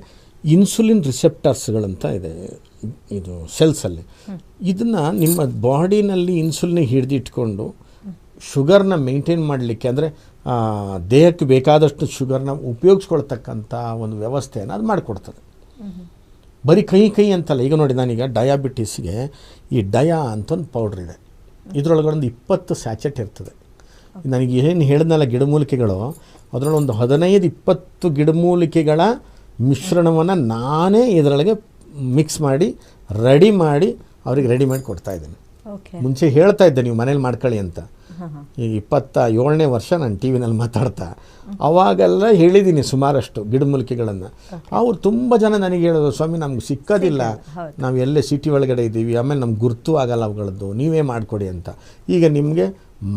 Speaker 2: ಇನ್ಸುಲಿನ್ ರಿಸೆಪ್ಟರ್ಸ್ಗಳಂತ ಇದೆ ಇದು ಸೆಲ್ಸಲ್ಲಿ. ಇದನ್ನು ನಿಮ್ಮ ಬಾಡಿನಲ್ಲಿ ಇನ್ಸುಲಿನ್ ಹಿಡಿದಿಟ್ಕೊಂಡು ಶುಗರ್ನ ಮೇಂಟೈನ್ ಮಾಡಲಿಕ್ಕೆ ಅಂದರೆ ದೇಹಕ್ಕೆ ಬೇಕಾದಷ್ಟು ಶುಗರ್ನ ಉಪಯೋಗಿಸ್ಕೊಳ್ತಕ್ಕಂಥ ಒಂದು ವ್ಯವಸ್ಥೆಯನ್ನು ಅದು ಮಾಡಿಕೊಡ್ತದೆ. ಬರೀ ಕೈ ಕೈ ಅಂತಲ್ಲ. ಈಗ ನೋಡಿ ನಾನೀಗ ಡಯಾಬಿಟಿಸ್ಗೆ ಈ ಡಯಾ ಅಂತ ಒಂದು ಪೌಡ್ರ್ ಇದೆ. ಇದರೊಳಗಡೆ ಒಂದು ಇಪ್ಪತ್ತು ಸ್ಯಾಚೆಟ್ ಇರ್ತದೆ. ನನಗೆ ಏನು ಹೇಳಿದ್ನಲ್ಲ ಗಿಡಮೂಲಿಕೆಗಳು ಅದರೊಳಗೆ ಹದಿನೈದು ಇಪ್ಪತ್ತು ಗಿಡಮೂಲಿಕೆಗಳ ಮಿಶ್ರಣವನ್ನು ನಾನೇ ಇದರೊಳಗೆ ಮಿಕ್ಸ್ ಮಾಡಿ ರೆಡಿ ಮಾಡಿ ಅವ್ರಿಗೆ ರೆಡಿ ಮಾಡಿ ಕೊಡ್ತಾ ಇದ್ದೀನಿ.
Speaker 1: ಓಕೆ
Speaker 2: ಮುಂಚೆ ಹೇಳ್ತಾ ಇದ್ದೆ ನೀವು ಮನೇಲಿ ಮಾಡ್ಕೊಳ್ಳಿ ಅಂತ. ಈಗ ಇಪ್ಪತ್ತ ಏಳನೇ ವರ್ಷ ನಾನು ಟಿ ವಿನಲ್ಲಿ ಮಾತಾಡ್ತಾ ಅವಾಗೆಲ್ಲ ಹೇಳಿದ್ದೀನಿ ಸುಮಾರಷ್ಟು ಗಿಡಮೂಲಿಕೆಗಳನ್ನು ಅವ್ರು ತುಂಬ ಜನ ನನಗೆ ಹೇಳೋದು ಸ್ವಾಮಿ ನಮ್ಗೆ ಸಿಕ್ಕೋದಿಲ್ಲ. ನಾವು ಎಲ್ಲೇ ಸಿಟಿ ಒಳಗಡೆ ಇದ್ದೀವಿ ಆಮೇಲೆ ನಮ್ಗೆ ಗುರ್ತು ಆಗಲ್ಲ ಅವುಗಳದ್ದು ನೀವೇ ಮಾಡಿಕೊಡಿ ಅಂತ. ಈಗ ನಿಮಗೆ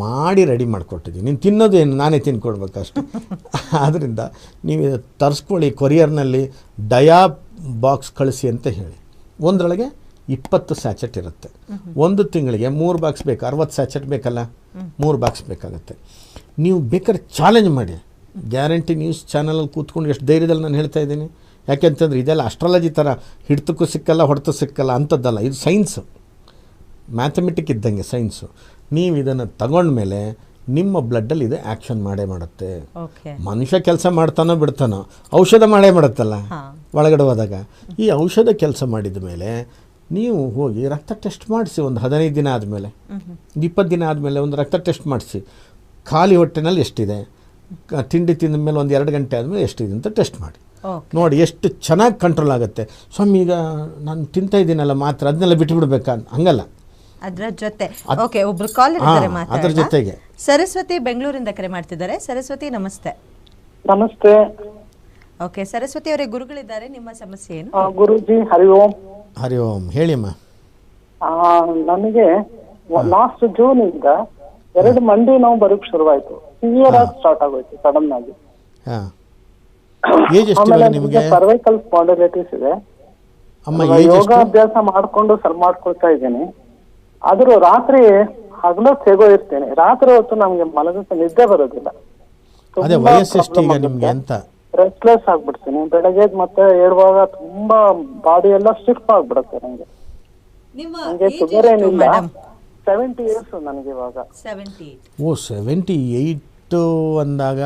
Speaker 2: ಮಾಡಿ ರೆಡಿ ಮಾಡಿಕೊಟ್ಟಿದ್ದೀನಿ ನೀನು ತಿನ್ನೋದೇನು ನಾನೇ ತಿನ್ಕೊಡ್ಬೇಕಷ್ಟು. ಆದ್ದರಿಂದ ನೀವು ತರಿಸ್ಕೊಳ್ಳಿ ಕೊರಿಯರ್ನಲ್ಲಿ ಡಯಾ ಬಾಕ್ಸ್ ಕಳಿಸಿ ಅಂತ ಹೇಳಿ. ಒಂದರೊಳಗೆ ಇಪ್ಪತ್ತು ಸ್ಯಾಚೆಟ್ ಇರುತ್ತೆ. ಒಂದು ತಿಂಗಳಿಗೆ ಮೂರು ಬಾಕ್ಸ್ ಬೇಕು ಅರವತ್ತು ಸ್ಯಾಚೆಟ್ ಬೇಕಲ್ಲ? ಮೂರು ಬಾಕ್ಸ್ ಬೇಕಾಗುತ್ತೆ. ನೀವು ಬೇಕಾದ್ರೆ ಚಾಲೆಂಜ್ ಮಾಡಿ. ಗ್ಯಾರಂಟಿ ನ್ಯೂಸ್ ಚಾನಲಲ್ಲಿ ಕೂತ್ಕೊಂಡು ಎಷ್ಟು ಧೈರ್ಯದಲ್ಲಿ ನಾನು ಹೇಳ್ತಾ ಇದ್ದೀನಿ. ಯಾಕೆಂತಂದ್ರೆ ಇದೆಲ್ಲ ಅಸ್ಟ್ರಾಲಜಿ ಥರ ಹಿಡ್ತಕ್ಕೂ ಸಿಕ್ಕಲ್ಲ ಹೊಡೆತು ಸಿಕ್ಕಲ್ಲ ಅಂಥದ್ದಲ್ಲ. ಇದು ಸೈನ್ಸು ಮ್ಯಾಥಮೆಟಿಕ್ ಇದ್ದಂಗೆ ಸೈನ್ಸು ನೀವು ಇದನ್ನು ತಗೊಂಡ್ಮೇಲೆ ನಿಮ್ಮ ಬ್ಲಡ್ಡಲ್ಲಿ ಇದು ಆ್ಯಕ್ಷನ್ ಮಾಡೇ ಮಾಡುತ್ತೆ. ಮನುಷ್ಯ ಕೆಲಸ ಮಾಡ್ತಾನೋ ಬಿಡ್ತಾನೋ ಔಷಧ ಮಾಡೇ ಮಾಡುತ್ತಲ್ಲ. ಒಳಗಡೆ ಹೋದಾಗ. ಈ ಔಷಧ ಕೆಲಸ ಮಾಡಿದ ಮೇಲೆ ನೀವು ಹೋಗಿ ರಕ್ತ ಟೆಸ್ಟ್ ಮಾಡಿಸಿ ಒಂದು ಹದಿನೈದು ದಿನ ಆದಮೇಲೆ. ಇಪ್ಪತ್ತು ದಿನ ಆದಮೇಲೆ ಒಂದು ರಕ್ತ ಟೆಸ್ಟ್ ಮಾಡಿಸಿ. ಖಾಲಿ ಹೊಟ್ಟೆನಲ್ಲಿ ಎಷ್ಟಿದೆ? ತಿಂಡಿ ತಿಂದ ಮೇಲೆ ಒಂದು ಎರಡು ಗಂಟೆ ಆದಮೇಲೆ ಎಷ್ಟಿದೆ ಅಂತ ಟೆಸ್ಟ್ ಮಾಡಿ. ನೋಡಿ ಎಷ್ಟು ಚೆನ್ನಾಗಿ ಕಂಟ್ರೋಲ್ ಆಗುತ್ತೆ. ಸ್ವಾಮಿ ಈಗ ನಾನು ತಿಂತಾ ಇದ್ದೀನಲ್ಲ ಮಾತ್ರ ಅದನ್ನೆಲ್ಲ ಬಿಟ್ಟುಬಿಡ್ಬೇಕಾ ಹಂಗಲ್ಲ.
Speaker 1: ಅದರ ಜೊತೆ. ಓಕೆ ಒಬ್ರು ಕಾಲ್
Speaker 2: ಅದ್ರ ಜೊತೆಗೆ.
Speaker 1: ಸರಸ್ವತಿ ಬೆಂಗಳೂರಿಂದ ಕರೆ ಮಾಡ್ತಿದ್ದಾರೆ. ಸರಸ್ವತಿ ನಮಸ್ತೆ.
Speaker 4: ನಮಸ್ತೆ.
Speaker 1: ಓಕೆ ಸರಸ್ವತಿ ಅವರೇ ಗುರುಗಳಿದ್ದಾರೆ ನಿಮ್ಮ ಸಮಸ್ಯೆ ಏನು?
Speaker 4: ಆ, ಗುರೂಜಿ ಹರಿ ಓಂ.
Speaker 2: ಹರಿ ಓಂ ಹೇಳಿಮ್ಮ
Speaker 4: ಆ, ನನಗೆ ಲಾಸ್ಟ್ ಜೂನ್ ಇಂದ ಎರಡು ಮಂಡಿ ನೋವು ಬರೋಕ್ ಶುರುವಾಯ್ತು. ಸಿವಿಯರ್ ಆಗಿ ಸ್ಟಾರ್ಟ್ ಆಗೋಯ್ತು ಸಡನ್ ಆಗಿ
Speaker 2: ಹಾಂ. ಏಜ್ ಎಷ್ಟು
Speaker 4: ಆಮೇಲೆ
Speaker 2: ಇವಾಗ ನಿಮಗೆ
Speaker 4: ಸರ್ವೈಕಲ್ ಸ್ಪಾಂಡಲೈಟಿಸ್ ಇದೆ.
Speaker 2: ಅಮ್ಮ ಎಷ್ಟು?
Speaker 4: ಯೋಗಾಭ್ಯಾಸ ಮಾಡ್ಕೊಂಡು ಸರ್ ಮಾಡ್ಕೊಳ್ತಾ ಇದ್ದೀನಿ. ಆದ್ರೂ ರಾತ್ರಿ ಹಗಲು ತೆಗೋ ಇರ್ತೇನೆ ರಾತ್ರಿ ಹೊತ್ತು ನಮ್ಗೆ ಮಲಗಕ್ಕೆ ನಿದ್ದೆ ಬರೋದಿಲ್ಲ.
Speaker 2: ಅದೇ ವಯಸ್ಸು ಎಷ್ಟು ಈಗ ನಿಮಗೆ ಅಂತ?
Speaker 4: ರೆಸ್ಟ್ಲೆಸ್ ಆಗ್ಬಿಡ್ತೀನಿ. ಬೆಳಗ್ಗೆ ಮತ್ತೆ ಏಳುವಾಗ ತುಂಬಾ ಬಾಡಿ ಎಲ್ಲ ಸ್ಟಿಫ್ ಆಗ್ಬಿಡುತ್ತೆ ನಂಗೆ.
Speaker 1: ನಿಮ್ಮ
Speaker 4: ನಂಗೆ ಶುಗರ್ ಏನಿಲ್ಲ. ಸೆವೆಂಟಿ ಇಯರ್ಸ್ ನನಗೆ ಇವಾಗ.
Speaker 1: ಸೆವೆಂಟಿ
Speaker 2: ಓ ಸೆವೆಂಟಿ ಏಯ್ಟು ಅಂದಾಗ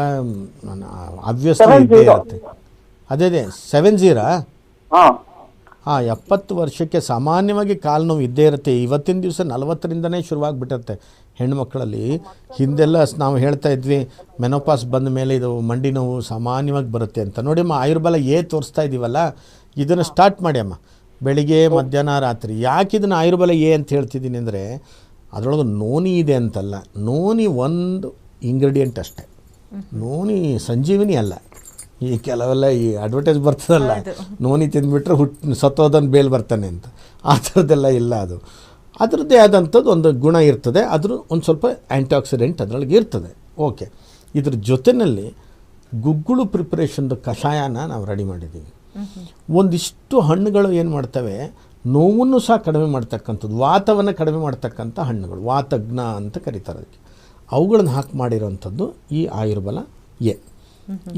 Speaker 2: ಇರುತ್ತೆ. ಅದೇ ಅದೇ ಸೆವೆನ್ ಜೀರಾ
Speaker 4: ಹಾ.
Speaker 2: ಹಾಂ ಎಪ್ಪತ್ತು ವರ್ಷಕ್ಕೆ ಸಾಮಾನ್ಯವಾಗಿ ಕಾಲು ನೋವು ಇದ್ದೇ ಇರುತ್ತೆ. ಇವತ್ತಿನ ದಿವಸ ನಲವತ್ತರಿಂದನೇ ಶುರುವಾಗಿಬಿಟ್ಟಿರುತ್ತೆ. ಹೆಣ್ಮಕ್ಳಲ್ಲಿ ಹಿಂದೆಲ್ಲ ನಾವು ಹೇಳ್ತಾ ಇದ್ವಿ ಮೆನೋಪಾಸ್ ಬಂದ ಮೇಲೆ ಇದು ಮಂಡಿ ನೋವು ಸಾಮಾನ್ಯವಾಗಿ ಬರುತ್ತೆ ಅಂತ. ನೋಡಿ ಅಮ್ಮ ಆಯುರ್ಬಲ ಏ ತೋರಿಸ್ತಾ ಇದ್ದೀವಲ್ಲ ಇದನ್ನು ಸ್ಟಾರ್ಟ್ ಮಾಡಿ ಅಮ್ಮ. ಬೆಳಿಗ್ಗೆ ಮಧ್ಯಾಹ್ನ ರಾತ್ರಿ. ಯಾಕೆ ಇದನ್ನು ಆಯುರ್ಬಲ ಎ ಅಂತ ಹೇಳ್ತಿದ್ದೀನಿ ಅಂದರೆ ಅದರೊಳಗೆ ನೋನಿ ಇದೆ ಅಂತಲ್ಲ. ನೋನಿ ಒಂದು ಇಂಗ್ರೀಡಿಯೆಂಟ್ ಅಷ್ಟೇ. ನೋನಿ ಸಂಜೀವಿನಿ ಅಲ್ಲ. ಈ ಕೆಲವೆಲ್ಲ ಈ ಅಡ್ವರ್ಟೈಸ್ ಬರ್ತದಲ್ಲ ನೋನಿ ತಿಂದ್ಬಿಟ್ರೆ ಹುಟ್ ಸತ್ತೋದನ್ನು ಬೇಲ್ ಬರ್ತಾನೆ ಅಂತ. ಆ ಥರದ್ದೆಲ್ಲ ಇಲ್ಲ ಅದು. ಅದರದ್ದೇ ಆದಂಥದ್ದು ಒಂದು ಗುಣ ಇರ್ತದೆ. ಅದ್ರ ಒಂದು ಸ್ವಲ್ಪ ಆ್ಯಂಟಿಆಕ್ಸಿಡೆಂಟ್ ಅದರೊಳಗೆ ಇರ್ತದೆ. ಓಕೆ ಇದ್ರ ಜೊತೆಯಲ್ಲಿ ಗುಗ್ಗುಳು ಪ್ರಿಪ್ರೇಷನ್ದು ಕಷಾಯನ ನಾವು ರೆಡಿ ಮಾಡಿದ್ದೀವಿ ಒಂದಿಷ್ಟು ಹಣ್ಣುಗಳು ಏನು ಮಾಡ್ತವೆ? ನೋವನ್ನು ಸಹ ಕಡಿಮೆ ಮಾಡ್ತಕ್ಕಂಥದ್ದು ವಾತವನ್ನು ಕಡಿಮೆ ಮಾಡ್ತಕ್ಕಂಥ ಹಣ್ಣುಗಳು ವಾತಜ್ಞ ಅಂತ ಕರೀತಾರೆ ಅದಕ್ಕೆ. ಅವುಗಳನ್ನು ಹಾಕಿ ಮಾಡಿರೋವಂಥದ್ದು ಈ ಆಯುರ್ಬಲ ಎ.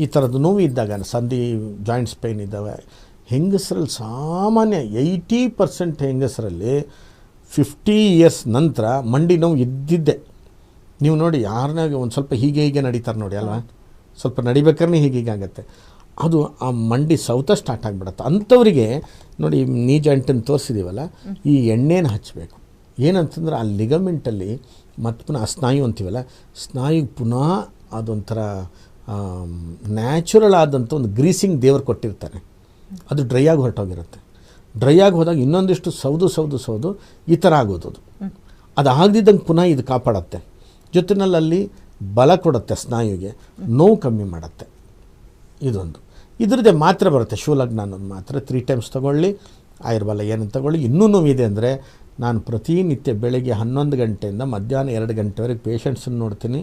Speaker 2: ಈ ಥರದ್ದು ನೋವು ಇದ್ದಾಗ, ಸಂಧಿ ಜಾಯಿಂಟ್ಸ್ ಪೇಯ್ನ್ ಇದ್ದಾವೆ. ಹೆಂಗಸರಲ್ಲಿ ಸಾಮಾನ್ಯ ಏಯ್ಟಿ ಪರ್ಸೆಂಟ್ ಹೆಂಗಸರಲ್ಲಿ ಫಿಫ್ಟಿ ಇಯರ್ಸ್ ನಂತರ ಮಂಡಿ ನೋವು ಇದ್ದಿದ್ದೆ. ನೀವು ನೋಡಿ ಯಾರನ್ನಾಗ ಒಂದು ಸ್ವಲ್ಪ ಹೀಗೆ ಹೀಗೆ ನಡೀತಾರೆ ನೋಡಿ ಅಲ್ವಾ? ಸ್ವಲ್ಪ ನಡಿಬೇಕಾದ್ರೆ ಆಗುತ್ತೆ. ಅದು ಆ ಮಂಡಿ ಸೌತ ಸ್ಟಾರ್ಟ್ ಆಗಿಬಿಡತ್ತೆ. ಅಂಥವರಿಗೆ ನೋಡಿ ನೀ ಜಾಯಿಂಟನ್ನು ತೋರಿಸಿದ್ದೀವಲ್ಲ ಈ ಎಣ್ಣೆನ ಹಚ್ಚಬೇಕು ಏನಂತಂದ್ರೆ, ಆ ಲಿಗಮೆಂಟಲ್ಲಿ ಮತ್ತು ಪುನಃ ಆ ಸ್ನಾಯು ಅಂತೀವಲ್ಲ, ಸ್ನಾಯು ಪುನಃ ಅದೊಂಥರ ನ್ಯಾಚುರಲ್ ಆದಂಥ ಒಂದು ಗ್ರೀಸಿಂಗ್ ದೇವರು ಕೊಟ್ಟಿರ್ತಾರೆ. ಅದು ಡ್ರೈ ಆಗಿ ಹೊರಟೋಗಿರುತ್ತೆ. ಡ್ರೈ ಆಗಿ ಹೋದಾಗ ಇನ್ನೊಂದಿಷ್ಟು ಸೌದು ಸೌದು ಸೌದು ಈ ಥರ ಆಗೋದು ಅದು ಅದು ಆಗದಿದ್ದಂಗೆ ಪುನಃ ಇದು ಕಾಪಾಡತ್ತೆ. ಜೊತೆನಲ್ಲಿ ಅಲ್ಲಿ ಬಲ ಕೊಡುತ್ತೆ ಸ್ನಾಯುಗೆ, ನೋವು ಕಮ್ಮಿ ಮಾಡುತ್ತೆ. ಇದೊಂದು. ಇದ್ರದ್ದೇ ಮಾತ್ರೆ ಬರುತ್ತೆ. ಶಿವಲಗ್ನ ಅನ್ನೋದು ಮಾತ್ರ. ತ್ರೀ ಟೈಮ್ಸ್ ತೊಗೊಳ್ಳಿ ಆಯುರ್ಬಲ ಏನಂತ ತಗೊಳ್ಳಿ. ಇನ್ನೂ ನೋವಿದೆ ಅಂದರೆ ನಾನು ಪ್ರತಿನಿತ್ಯ ಬೆಳಗ್ಗೆ ಹನ್ನೊಂದು ಗಂಟೆಯಿಂದ ಮಧ್ಯಾಹ್ನ ಎರಡು ಗಂಟೆವರೆಗೆ ಪೇಷಂಟ್ಸನ್ನು ನೋಡ್ತೀನಿ.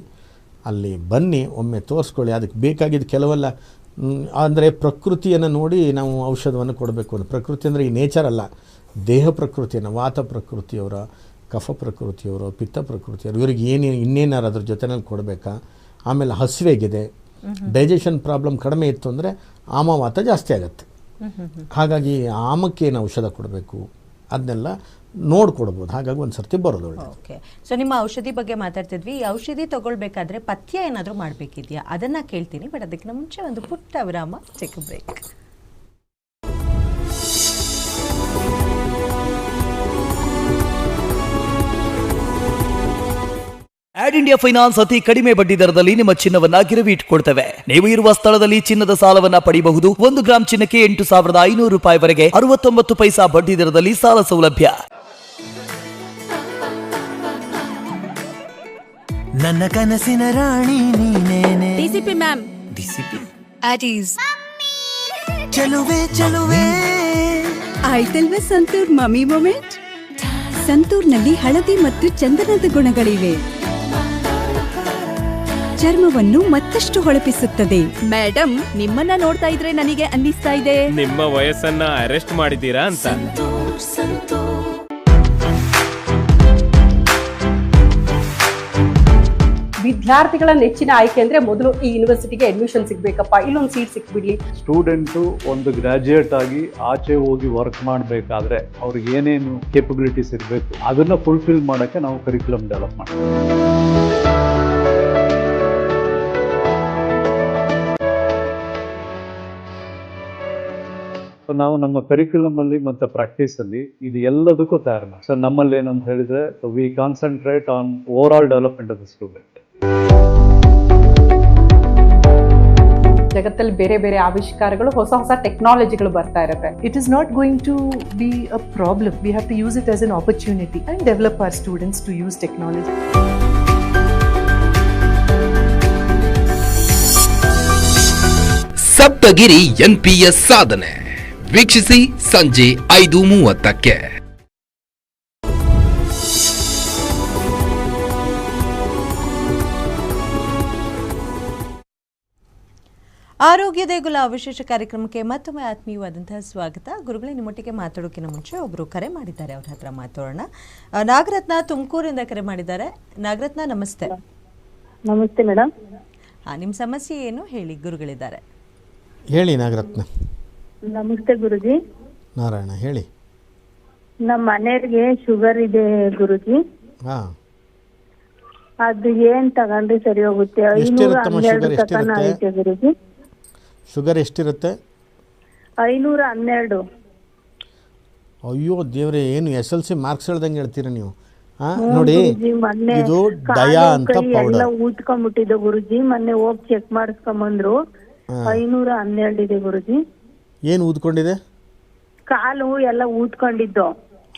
Speaker 2: ಅಲ್ಲಿ ಬನ್ನಿ ಒಮ್ಮೆ ತೋರಿಸ್ಕೊಳ್ಳಿ. ಅದಕ್ಕೆ ಬೇಕಾಗಿದ್ದು ಕೆಲವೆಲ್ಲ. ಅಂದರೆ ಪ್ರಕೃತಿಯನ್ನು ನೋಡಿ ನಾವು ಔಷಧವನ್ನು ಕೊಡಬೇಕು ಅಂದರೆ ಪ್ರಕೃತಿ ಅಂದರೆ ಈ ನೇಚರ್ ಅಲ್ಲ. ದೇಹ ಪ್ರಕೃತಿಯನ್ನು ವಾತ ಪ್ರಕೃತಿಯವರ ಕಫ ಪ್ರಕೃತಿಯವರು ಪಿತ್ತ ಪ್ರಕೃತಿಯವರು ಇವರಿಗೆ ಏನೇನು ಇನ್ನೇನಾರು ಅದ್ರ ಜೊತೆನಲ್ಲಿ ಕೊಡಬೇಕಾ? ಆಮೇಲೆ ಹಸಿವೆಗಿದೆ ಡೈಜೆಷನ್ ಪ್ರಾಬ್ಲಮ್ ಕಡಿಮೆ ಇತ್ತು ಅಂದರೆ ಆಮವಾತ ಜಾಸ್ತಿ ಆಗುತ್ತೆ. ಹಾಗಾಗಿ ಆಮಕ್ಕೆ ಏನು ಔಷಧ ಕೊಡಬೇಕು? ಅದನ್ನೆಲ್ಲ ನೋಡ್ಕೊಡ್ಬೋದು. ಹಾಗಾಗಿ ಒಂದು ಸರ್ತಿ ಬರೋದು
Speaker 1: ಓಕೆ. ಸೊ ನಿಮ್ಮ ಔಷಧಿ ಬಗ್ಗೆ ಮಾತಾಡ್ತಿದ್ವಿ. ಈ ಔಷಧಿ ತಗೊಳ್ಬೇಕಾದ್ರೆ ಪಥ್ಯ ಏನಾದರೂ ಮಾಡಬೇಕಿದೆಯಾ? ಅದನ್ನು ಕೇಳ್ತೀನಿ ಬಟ್ ಅದಕ್ಕಿಂತ ಮುಂಚೆ ಒಂದು ಪುಟ್ಟ ವಿರಾಮ check break
Speaker 5: ad India finance ಅತಿ ಕಡಿಮೆ ಬಡ್ಡಿ ದರದಲ್ಲಿ ನಿಮ್ಮ ಚಿನ್ನವನ್ನ ಗಿರವಿ ಇಟ್ಕೊಳ್ತವೆ ನೀವು ಇರುವ ಸ್ಥಳದಲ್ಲಿ ಚಿನ್ನದ ಸಾಲವನ್ನ ಪಡೆಯಬಹುದು ಒಂದು ಗ್ರಾಂ ಚಿನ್ನಕ್ಕೆ ಎಂಟು ಸಾವಿರದ ಐನೂರು ರೂಪಾಯಿವರೆಗೆ ಅರವತ್ತೊಂಬತ್ತು ಪೈಸಾ ಬಡ್ಡಿ ದರದಲ್ಲಿ ಸಾಲ ಸೌಲಭ್ಯ.
Speaker 6: ನನ್ನ ಕನಸಿನ ರಾಣಿ ನೀನೇನೆ?
Speaker 7: ಡಿಸಿಪಿ ಮ್ಯಾಮ್
Speaker 5: ಡಿಸಿಪಿ
Speaker 7: ಆಟ್ ಈಸ್
Speaker 6: ಚಲುವೆ ಚಲುವೆ.
Speaker 8: ಆಯ್ತಲ್ವೇ ಸಂತೂರ್ ಮಮ್ಮಿ ಮೊಮೆಂಟ್. ಸಂತೂರ್ನಲ್ಲಿ ಹಳದಿ ಮತ್ತು ಚಂದನದ ಗುಣಗಳಿವೆ. ಚರ್ಮವನ್ನು ಮತ್ತಷ್ಟು ಹೊಳಪಿಸುತ್ತದೆ.
Speaker 7: ಮೇಡಮ್ ನಿಮ್ಮನ್ನ ನೋಡ್ತಾ ಇದ್ರೆ ನನಗೆ ಅನ್ನಿಸ್ತಾ ಇದೆ.
Speaker 9: ನಿಮ್ಮ ವಯಸ್ಸನ್ನ ಅರೆಸ್ಟ್ ಮಾಡಿದ್ದೀರಾ ಅಂತ?
Speaker 10: ವಿದ್ಯಾರ್ಥಿಗಳ ನೆಚ್ಚಿನ ಆಯ್ಕೆ ಅಂದ್ರೆ ಮೊದಲು ಈ ಯೂನಿವರ್ಸಿಟಿಗೆ ಅಡ್ಮಿಷನ್ ಸಿಗ್ಬೇಕಪ್ಪ, ಇಲ್ಲೊಂದು ಸೀಟ್ ಸಿಕ್ಬಿಡ್ಲಿ.
Speaker 11: ಸ್ಟೂಡೆಂಟು ಒಂದು ಗ್ರಾಜುಯೇಟ್ ಆಗಿ ಆಚೆ ಹೋಗಿ ವರ್ಕ್ ಮಾಡಬೇಕಾದ್ರೆ ಅವ್ರಿಗೆ ಏನೇನು ಕೇಪಬಿಲಿಟೀಸ್ ಇರಬೇಕು, ಅದನ್ನ ಫುಲ್ಫಿಲ್ ಮಾಡೋಕ್ಕೆ ನಾವು ಕರಿಕ್ಯುಲಮ್ ಡೆವಲಪ್ ಮಾಡ್ತೀವಿ. ನಾವು ನಮ್ಮ ಕರಿಕ್ಯುಲಮ್ ಅಲ್ಲಿ ಮತ್ತೆ ಪ್ರಾಕ್ಟೀಸ್ ಅಲ್ಲಿ ಇದು ಎಲ್ಲದಕ್ಕೂ ತಯಾರು ಮಾಡಿ ಸೊ ನಮ್ಮಲ್ಲಿ ಏನಂತ ಹೇಳಿದ್ರೆ we concentrate on overall development of the student
Speaker 10: ಜಗತ್ತಲ್ಲಿ ಬೇರೆ ಬೇರೆ ಆವಿಷ್ಕಾರಗಳು ಹೊಸ ಹೊಸ ಟೆಕ್ನಾಲಜಿಗಳು ಬರ್ತಾ ಇರುತ್ತೆ.
Speaker 12: It is not going to be a problem we have to use it as an opportunity and develop our students to use technology
Speaker 13: Saptagiri N P S ಸಾಧನೆ. ವೀಕ್ಷಿಸಿ ಸಂಜೆ ಐದು ಮೂವತ್ತಕ್ಕೆ.
Speaker 1: ಆರೋಗ್ಯ ದೇಗುಲ ವಿಶೇಷ ಕಾರ್ಯಕ್ರಮಕ್ಕೆ ಮತ್ತೊಮ್ಮೆ ಆತ್ಮೀಯವಾದಂತಹ ಸ್ವಾಗತ. ಗುರುಗಳೇ ನಿಮ್ಮೊಟ್ಟಿಗೆ ಮಾತಾಡೋಕ್ಕಿಂತ ಮುಂಚೆ ಒಬ್ಬರು ಕರೆ ಮಾಡಿದ್ದಾರೆ. ಅವ್ರ ಹತ್ರ ಮಾತಾಡೋಣ. ನಾಗರತ್ನ ತುಮಕೂರಿಂದ ಕರೆ ಮಾಡಿದ್ದಾರೆ. ನಾಗರತ್ನ ನಮಸ್ತೆ.
Speaker 3: ನಮಸ್ತೆ ಮೇಡಮ್
Speaker 1: ಹಾ ನಿಮ್ಮ ಸಮಸ್ಯೆ ಏನು? ಹೇಳಿ ಗುರುಗಳಿದ್ದಾರೆ.
Speaker 2: ಹೇಳಿ ನಾಗರತ್ನ.
Speaker 3: ನಮಸ್ತೆ ಗುರುಜಿ.
Speaker 2: ನಾರಾಯಣ ಹೇಳಿ.
Speaker 3: ನಮ್ಮ ಮನೆಯವರಿಗೆ ಶುಗರ್ ಇದೆ ಗುರುಜಿ.
Speaker 2: ಹಾ.
Speaker 3: ಅದು ಏನ್ ತಗೊಂಡ್ರೆ ಸರಿ ಹೋಗುತ್ತೆ? ಐನೂರ ಹನ್ನೆರಡು ತಕನ ಐತೆ ಗುರುಜಿ.
Speaker 2: ಶುಗರ್ ಎಷ್ಟಿರುತ್ತೆ?
Speaker 3: ಐನೂರ ಹನ್ನೆರಡು.
Speaker 2: ಅಯ್ಯೋ ದೇವ್ರೆ ಏನು ಎಸ್ ಎಲ್ ಸಿ ಮಾರ್ಕ್ಸ್ ಹೇಳ್ದಂಗೆ ಹೇಳ್ತೀರಾ ನೀವು? ನೋಡಿ
Speaker 3: ಗುರೂಜಿ, ಮೊನ್ನೆ
Speaker 2: ಇದು
Speaker 3: ಕಾಲು,
Speaker 2: ಡಯಾ ಅಂತ
Speaker 3: ಕೈ ಎಲ್ಲ
Speaker 2: ಪೌಡರ್
Speaker 3: ಊದ್ಕೊಂಡ್ಬಿಟ್ಟಿದೆ ಗುರುಜಿ ಮೊನ್ನೆ ಹೋಗಿ ಚೆಕ್ ಮಾಡಿಸ್ಕೊಂಬಂದ್ರು. ಐನೂರ ಹನ್ನೆರಡು ಇದೆ ಗುರುಜಿ.
Speaker 2: ಏನು ಊದ್ಕೊಂಡಿದೆ?
Speaker 3: ಕಾಲು ಎಲ್ಲ ಊದ್ಕೊಂಡಿದ್ದು.